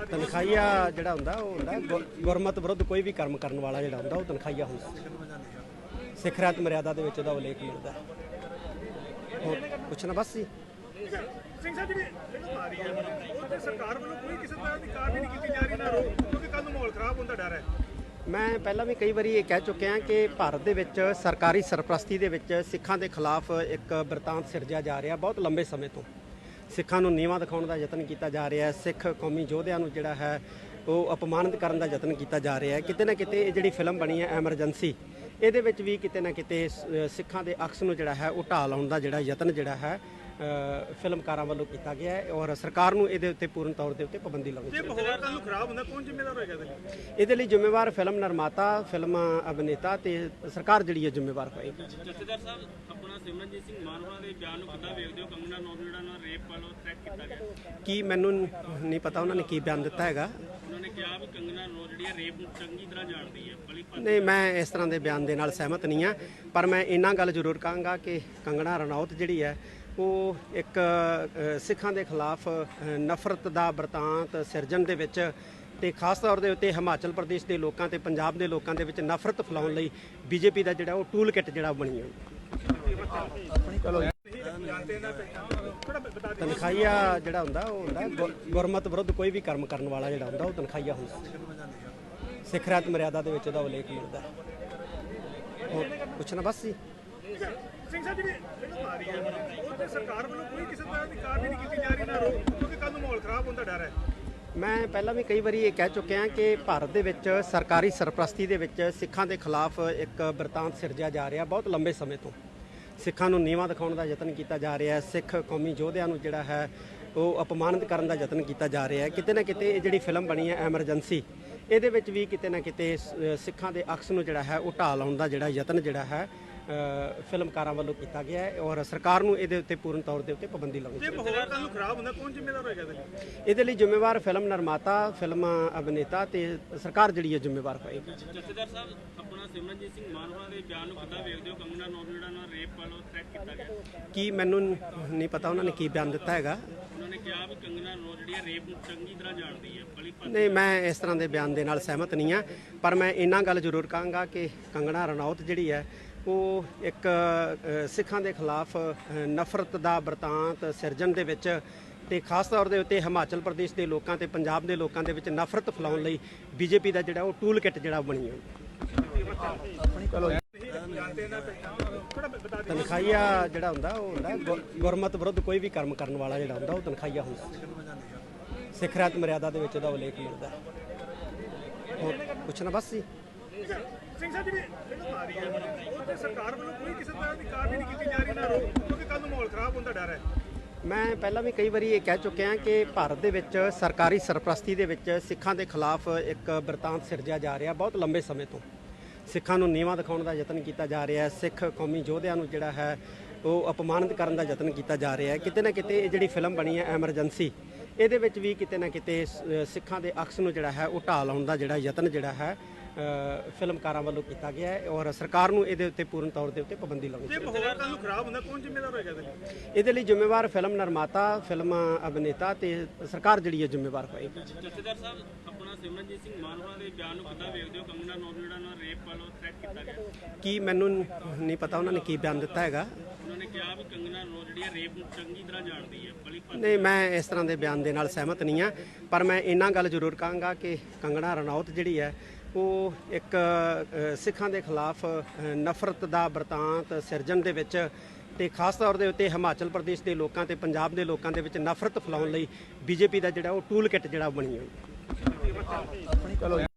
ਤਨਖਾਹੀਆ ਜਿਹੜਾ ਹੁੰਦਾ ਉਹ ਹੁੰਦਾ ਗੁਰ- ਗੁਰਮਤ ਵਿਰੁੱਧ ਕੋਈ ਵੀ ਕਰਮ ਕਰਨ ਵਾਲਾ ਜਿਹੜਾ ਹੁੰਦਾ ਉਹ ਤਨਖਾਹੀਆ ਹੁੰਦਾ। ਸਿੱਖ ਰਾਤ ਮਰਿਆਦਾ ਦੇ ਵਿੱਚ ਉਹਦਾ ਉਲੇਖ ਮਿਲਦਾ। ਹੈ। ਪੁੱਛਣਾ ਬਸ ਸੀ ਸਿੰਘ ਸਾਹਿਬ ਜਿਹੜੀ ਫਿਲਮ ਆ ਹੈ ਉਹ ਤੇ ਸਰਕਾਰ ਵੱਲੋਂ ਕੋਈ ਕਿਸੇ ਤਰ੍ਹਾਂ ਦੀ ਕਾਰਵਾਈ ਨਹੀਂ ਕੀਤੀ ਜਾ ਰਹੀ ਨਾ ਰੋਕ, ਕਿਉਂਕਿ ਕੱਲ ਨੂੰ ਮਾਹੌਲ ਖਰਾਬ ਹੁੰਦਾ ਡਰ ਹੈ। ਮੈਂ ਪਹਿਲਾਂ ਵੀ ਕਈ ਵਾਰੀ ਇਹ ਕਹਿ ਚੁੱਕਿਆ ਕਿ ਭਾਰਤ ਦੇ ਵਿੱਚ ਸਰਕਾਰੀ ਸਰਪ੍ਰਸਤੀ ਦੇ ਵਿੱਚ ਸਿੱਖਾਂ ਦੇ ਖਿਲਾਫ ਇੱਕ ਬਰਤਾਂਤ ਸਿਰਜਿਆ ਜਾ ਰਿਹਾ ਬਹੁਤ ਲੰਬੇ ਸਮੇਂ ਤੋਂ। ਸਿੱਖਾਂ ਨੂੰ ਨੀਵਾਂ ਦਿਖਾਉਣ ਦਾ ਯਤਨ ਕੀਤਾ ਜਾ ਰਿਹਾ ਹੈ। ਸਿੱਖ ਕੌਮੀ ਯੋਧਿਆਂ ਨੂੰ ਜਿਹੜਾ ਹੈ, ਉਹ ਅਪਮਾਨਿਤ ਕਰਨ ਦਾ ਯਤਨ ਕੀਤਾ ਜਾ ਰਿਹਾ ਹੈ। ਕਿਤੇ ਨਾ ਕਿਤੇ ਇਹ ਜਿਹੜੀ ਫਿਲਮ ਬਣੀ ਹੈ, ਐਮਰਜੈਂਸੀ, ਇਹਦੇ ਵਿੱਚ ਵੀ ਕਿਤੇ ਨਾ ਕਿਤੇ ਸਿੱਖਾਂ ਦੇ ਅਕਸ ਨੂੰ ਜਿਹੜਾ ਹੈ, ਉਹ ਢਾਹ ਲਾਉਣ ਦਾ ਜਿਹੜਾ ਯਤਨ ਜਿਹੜਾ ਹੈ ਫਿਲਮਕਾਰਾਂ ਵੱਲੋਂ ਕੀਤਾ ਗਿਆ ਹੈ ਔਰ ਸਰਕਾਰ ਨੂੰ ਇਹਦੇ ਉੱਤੇ ਪੂਰਨ ਤੌਰ ਦੇ ਉੱਤੇ ਪਾਬੰਦੀ ਲਾਉਣੀ ਜੇ ਮਾਹੌਲ ਕੱਲ ਨੂੰ ਖਰਾਬ ਹੁੰਦਾ ਕੌਣ ਜ਼ਿੰਮੇਵਾਰ ਹੋਏਗਾ ਇਹਦੇ ਲਈ? ਇਹਦੇ ਲਈ ਜ਼ਿੰਮੇਵਾਰ ਫਿਲਮ ਨਿਰਮਾਤਾ ਫਿਲਮ ਅਭਿਨੇਤਾ ਤੇ ਸਰਕਾਰ ਜਿਹੜੀ ਹੈ ਜ਼ਿੰਮੇਵਾਰ ਹੋਏਗੀ। ਜਥੇਦਾਰ ਸਾਹਿਬ ਆਪਣਾ ਸਿਮਰਨਜੀਤ ਸਿੰਘ ਮਾਨ ਹੋਣਾ ਦੇ ਬਿਆਨ ਨੂੰ ਕਿੱਦਾਂ ਵੇਖਦੇ ਹੋ? ਕੰਗਨਾ ਜਿਹੜਾ ਨਾਲ ਰੇਪ ਵਾਲੋ ਥ੍ਰੈਟ ਕੀਤਾ ਗਿਆ। ਕੀ ਮੈਨੂੰ ਨਹੀਂ ਪਤਾ ਉਹਨਾਂ ਨੇ ਕੀ ਬਿਆਨ ਦਿੱਤਾ ਹੈਗਾ? ਉਹਨਾਂ ਨੇ ਕਿਹਾ ਵੀ ਕੰਗਨਾ ਨੌ ਜਿਹੜੀ ਹੈ ਰੇਪ ਨੂੰ ਚੰਗੀ ਤਰ੍ਹਾਂ ਜਾਣਦੀ ਹੈ ਨਹੀਂ ਮੈਂ ਇਸ ਤਰ੍ਹਾਂ ਦੇ ਬਿਆਨ ਦੇ ਨਾਲ ਸਹਿਮਤ ਨਹੀਂ ਆ ਪਰ ਮੈਂ ਇੰਨਾ ਗੱਲ ਜ਼ਰੂਰ ਕਹਾਂਗਾ ਕਿ ਕੰਗਣਾ ਰਣੌਤ ਜਿਹੜੀ ਹੈ ਉਹ ਇੱਕ ਸਿੱਖਾਂ ਦੇ ਖਿਲਾਫ ਨਫ਼ਰਤ ਦਾ ਬਰਤਾਂਤ ਸਿਰਜਣ ਦੇ ਵਿੱਚ ਤੇ ਖਾਸ ਤੌਰ ਦੇ ਉੱਤੇ ਹਿਮਾਚਲ ਪ੍ਰਦੇਸ਼ ਦੇ ਲੋਕਾਂ ਤੇ ਪੰਜਾਬ ਦੇ ਲੋਕਾਂ ਦੇ ਵਿੱਚ ਨਫ਼ਰਤ ਫੈਲਾਉਣ ਲਈ ਬੀਜੇਪੀ ਦਾ ਜਿਹੜਾ ਉਹ ਟੂਲ ਕਿੱਟ ਜਿਹੜਾ ਬਣੀ ਹੋਈ ਤਨਖਾਹੀਆ ਜਿਹੜਾ ਹੁੰਦਾ ਉਹ ਹੁੰਦਾ ਗੁਰ- ਗੁਰਮਤ ਵਿਰੁੱਧ ਕੋਈ ਵੀ ਕਰਮ ਕਰਨ ਵਾਲਾ ਜਿਹੜਾ ਹੁੰਦਾ ਉਹ ਤਨਖਾਹੀਆ ਹੁੰਦਾ। ਸਿੱਖ ਰਾਤ ਮਰਿਆਦਾ ਦੇ ਵਿੱਚ ਉਹਦਾ ਉਲੇਖ ਮਿਲਦਾ। ਪੁੱਛਣਾ ਬਸ ਸੀ ਸਿੰਘ ਸਾਹਿਬ ਜਿਹੜੀ ਤੇ ਸਰਕਾਰ ਵੱਲੋਂ ਕੋਈ ਕਿਸੇ ਤਰ੍ਹਾਂ ਦੀ ਕਾਰਵਾਈ ਨਹੀਂ ਕੀਤੀ ਜਾ ਰਹੀ ਨਾ ਰੋਕ, ਕਿਉਂਕਿ ਕੱਲ ਨੂੰ ਮਾਹੌਲ ਖਰਾਬ ਹੁੰਦਾ ਡਰ ਹੈ। ਮੈਂ ਪਹਿਲਾਂ ਵੀ ਕਈ ਵਾਰੀ ਇਹ ਕਹਿ ਚੁੱਕਿਆ ਕਿ ਭਾਰਤ ਦੇ ਵਿੱਚ ਸਰਕਾਰੀ ਸਰਪ੍ਰਸਤੀ ਦੇ ਵਿੱਚ ਸਿੱਖਾਂ ਦੇ ਖਿਲਾਫ ਇੱਕ ਬਰਤਾਂਤ ਸਿਰਜਿਆ ਜਾ ਰਿਹਾ ਬਹੁਤ ਲੰਬੇ ਸਮੇਂ ਤੋਂ। ਸਿੱਖਾਂ ਨੂੰ ਨੀਵਾਂ ਦਿਖਾਉਣ ਦਾ ਯਤਨ ਕੀਤਾ ਜਾ ਰਿਹਾ ਹੈ। ਸਿੱਖ ਕੌਮੀ ਯੋਧਿਆਂ ਨੂੰ ਜਿਹੜਾ ਹੈ, ਉਹ ਅਪਮਾਨਿਤ ਕਰਨ ਦਾ ਯਤਨ ਕੀਤਾ ਜਾ ਰਿਹਾ ਹੈ। ਕਿਤੇ ਨਾ ਕਿਤੇ ਇਹ ਜਿਹੜੀ ਫਿਲਮ ਬਣੀ ਹੈ ਐਮਰਜੈਂਸੀ ਇਹਦੇ ਵਿੱਚ ਵੀ ਕਿਤੇ ਨਾ ਕਿਤੇ ਸਿੱਖਾਂ ਦੇ ਅਕਸ ਨੂੰ ਜਿਹੜਾ ਹੈ, ਉਹ ਢਾਹ ਲਾਉਣ ਦਾ ਜਿਹੜਾ ਯਤਨ ਜਿਹੜਾ ਹੈ ਫਿਲਮਕਾਰਾਂ ਵੱਲੋਂ ਕੀਤਾ ਗਿਆ ਹੈ ਔਰ ਸਰਕਾਰ ਨੂੰ ਇਹਦੇ ਉੱਤੇ ਪੂਰਨ ਤੌਰ ਦੇ ਉੱਤੇ ਪਾਬੰਦੀ ਲਾਉਣੀ ਜੇ ਮਾਹੌਲ ਕੱਲ ਨੂੰ ਖਰਾਬ ਹੁੰਦਾ ਕੌਣ ਜ਼ਿੰਮੇਵਾਰ ਹੋਏਗਾ ਇਹਦੇ ਲਈ? ਇਹਦੇ ਲਈ ਜ਼ਿੰਮੇਵਾਰ ਫਿਲਮ ਨਿਰਮਾਤਾ ਫਿਲਮ ਅਭਿਨੇਤਾ ਤੇ ਸਰਕਾਰ ਜਿਹੜੀ ਹੈ ਜ਼ਿੰਮੇਵਾਰ ਹੋਏਗੀ। ਜਥੇਦਾਰ ਸਾਹਿਬ ਆਪਣਾ ਸਿਮਰਨਜੀਤ ਸਿੰਘ ਮਾਨ ਹੋਣਾ ਦੇ ਬਿਆਨ ਨੂੰ ਕਿੱਦਾਂ ਵੇਖਦੇ ਹੋ? ਕੰਗਨਾ ਨੌਨ ਜਿਹੜਾ ਨਾਲ ਰੇਪ ਵਾਲੋ ਥ੍ਰੈਟ ਕੀਤਾ ਗਿਆ। ਕੀ ਮੈਨੂੰ ਨਹੀਂ ਪਤਾ ਉਹਨਾਂ ਨੇ ਕੀ ਬਿਆਨ ਦਿੱਤਾ ਹੈਗਾ। ਉਹਨਾਂ ਨੇ ਕਿਹਾ ਵੀ ਕੰਗਨਾ ਨੌ ਜਿਹੜੀ ਹੈ ਰੇਪ ਨੂੰ ਚੰਗੀ ਤਰ੍ਹਾਂ ਜਾਣਦੀ ਹੈ ਨਹੀਂ ਮੈਂ ਇਸ ਤਰ੍ਹਾਂ ਦੇ ਬਿਆਨ ਦੇ ਨਾਲ ਸਹਿਮਤ ਨਹੀਂ ਆ ਪਰ ਮੈਂ ਇੰਨਾ ਗੱਲ ਜ਼ਰੂਰ ਕਹਾਂਗਾ ਕਿ ਕੰਗਣਾ ਰਣੌਤ ਜਿਹੜੀ ਹੈ ਉਹ ਇੱਕ ਸਿੱਖਾਂ ਦੇ ਖਿਲਾਫ ਨਫ਼ਰਤ ਦਾ ਬਰਤਾਂਤ ਸਿਰਜਣ ਦੇ ਵਿੱਚ ਤੇ ਖਾਸ ਤੌਰ ਦੇ ਉੱਤੇ ਹਿਮਾਚਲ ਪ੍ਰਦੇਸ਼ ਦੇ ਲੋਕਾਂ ਤੇ ਪੰਜਾਬ ਦੇ ਲੋਕਾਂ ਦੇ ਵਿੱਚ ਨਫ਼ਰਤ ਫੈਲਾਉਣ ਲਈ ਬੀਜੇਪੀ ਦਾ ਜਿਹੜਾ ਉਹ ਟੂਲ ਕਿੱਟ ਜਿਹੜਾ ਬਣੀ ਹੋਈ ਤਨਖਾਹੀਆ ਜਿਹੜਾ ਹੁੰਦਾ ਉਹ ਹੁੰਦਾ ਗੁਰ- ਗੁਰਮਤ ਵਿਰੁੱਧ ਕੋਈ ਵੀ ਕਰਮ ਕਰਨ ਵਾਲਾ ਜਿਹੜਾ ਹੁੰਦਾ ਉਹ ਤਨਖਾਹੀਆ ਹੁੰਦਾ। ਸਿੱਖ ਰਾਤ ਮਰਿਆਦਾ ਦੇ ਵਿੱਚ ਉਹਦਾ ਉਲੇਖ ਮਿਲਦਾ। ਹੋਰ ਪੁੱਛਣਾ ਬਸ ਸੀ ਸਿੰਘ ਸਾਹਿਬ ਜਿਹੜੀ ਸਰਕਾਰ ਵੱਲੋਂ ਕੋਈ ਕਿਸੇ ਤਰ੍ਹਾਂ ਦੀ ਕਾਰਵਾਈ ਨਹੀਂ ਕੀਤੀ ਜਾ ਰਹੀ ਨਾ ਰੋਕ, ਕਿਉਂਕਿ ਕੱਲ ਨੂੰ ਮਾਹੌਲ ਖਰਾਬ ਹੁੰਦਾ ਡਰ ਹੈ। ਮੈਂ ਪਹਿਲਾਂ ਵੀ ਕਈ ਵਾਰੀ ਇਹ ਕਹਿ ਚੁੱਕਿਆ ਕਿ ਭਾਰਤ ਦੇ ਵਿੱਚ ਸਰਕਾਰੀ ਸਰਪ੍ਰਸਤੀ ਦੇ ਵਿੱਚ ਸਿੱਖਾਂ ਦੇ ਖਿਲਾਫ ਇੱਕ ਬਰਤਾਂਤ ਸਿਰਜਿਆ ਜਾ ਰਿਹਾ ਬਹੁਤ ਲੰਬੇ ਸਮੇਂ ਤੋਂ। ਸਿੱਖਾਂ ਨੂੰ ਨੀਵਾਂ ਦਿਖਾਉਣ ਦਾ ਯਤਨ ਕੀਤਾ ਜਾ ਰਿਹਾ ਹੈ। ਸਿੱਖ ਕੌਮੀ ਯੋਧਿਆਂ ਨੂੰ ਜਿਹੜਾ ਹੈ ਉਹ ਅਪਮਾਨਿਤ ਕਰਨ ਦਾ ਯਤਨ ਕੀਤਾ ਜਾ ਰਿਹਾ ਹੈ। ਕਿਤੇ ਨਾ ਕਿਤੇ ਇਹ ਜਿਹੜੀ ਫਿਲਮ ਬਣੀ ਹੈ ਐਮਰਜੈਂਸੀ, ਇਹਦੇ ਵਿੱਚ ਵੀ ਕਿਤੇ ਨਾ ਕਿਤੇ ਸਿੱਖਾਂ ਦੇ ਅਕਸ ਨੂੰ ਜਿਹੜਾ ਹੈ ਉਹ ਢਾਹ ਲਾਉਣ ਦਾ ਜਿਹੜਾ ਯਤਨ ਜਿਹੜਾ ਹੈ ਫਿਲਮਕਾਰਾਂ ਵੱਲੋਂ ਕੀਤਾ ਗਿਆ ਹੈ ਔਰ ਸਰਕਾਰ ਨੂੰ ਇਹਦੇ ਉੱਤੇ ਪੂਰਨ ਤੌਰ ਦੇ ਉੱਤੇ ਪਾਬੰਦੀ ਲਾਉਣੀ ਜੇ ਮਾਹੌਲ ਕੱਲ ਨੂੰ ਖਰਾਬ ਹੁੰਦਾ ਕੌਣ ਜ਼ਿੰਮੇਵਾਰ ਹੋਏਗਾ ਇਹਦੇ ਲਈ? ਇਹਦੇ ਲਈ ਜ਼ਿੰਮੇਵਾਰ ਫਿਲਮ ਨਿਰਮਾਤਾ ਫਿਲਮ ਅਭਿਨੇਤਾ ਤੇ ਸਰਕਾਰ ਜਿਹੜੀ ਹੈ ਜ਼ਿੰਮੇਵਾਰ ਹੋਏਗੀ। ਜਥੇਦਾਰ ਸਾਹਿਬ ਆਪਣਾ ਸਿਮਰਨਜੀਤ ਸਿੰਘ ਮਾਨ ਹੋਣਾ ਦੇ ਬਿਆਨ ਨੂੰ ਕਿੱਦਾਂ ਵੇਖਦੇ ਹੋ? ਕੰਗਨਾ ਨੌਨ ਜਿਹੜਾ ਨਾਲ ਰੇਪ ਵਾਲੋ ਥ੍ਰੈਟ ਕੀਤਾ ਗਿਆ। ਕੀ ਮੈਨੂੰ ਨਹੀਂ ਪਤਾ ਉਹਨਾਂ ਨੇ ਕੀ ਬਿਆਨ ਦਿੱਤਾ ਹੈਗਾ? ਉਹਨਾਂ ਨੇ ਕਿਹਾ ਵੀ ਜਿਹੜੀ ਹੈ ਰੇਪ ਨੂੰ ਚੰਗੀ ਤਰ੍ਹਾਂ ਜਾਣਦੀ ਹੈ। ਨਹੀਂ ਮੈਂ ਇਸ ਤਰ੍ਹਾਂ ਦੇ ਬਿਆਨ ਦੇ ਨਾਲ ਸਹਿਮਤ ਨਹੀਂ ਆ ਪਰ ਮੈਂ ਇੰਨਾ ਗੱਲ ਜ਼ਰੂਰ ਕਹਾਂਗਾ ਕਿ ਕੰਗਣਾ ਰਣੌਤ ਜਿਹੜੀ ਹੈ ਉਹ ਇੱਕ ਸਿੱਖਾਂ ਦੇ ਖਿਲਾਫ ਨਫ਼ਰਤ ਦਾ ਵਰਤਾਂਤ ਸਿਰਜਣ ਦੇ ਵਿੱਚ ਤੇ ਖਾਸ ਤੌਰ ਦੇ ਉੱਤੇ ਹਿਮਾਚਲ ਪ੍ਰਦੇਸ਼ ਦੇ ਲੋਕਾਂ ਤੇ ਪੰਜਾਬ ਦੇ ਲੋਕਾਂ ਦੇ ਵਿੱਚ ਨਫ਼ਰਤ ਫੈਲਾਉਣ ਲਈ ਬੀਜੇਪੀ ਦਾ ਜਿਹੜਾ ਉਹ ਟੂਲ ਕਿੱਟ ਜਿਹੜਾ ਉਹ ਬਣੀ ਹੋਈ ਹੈ।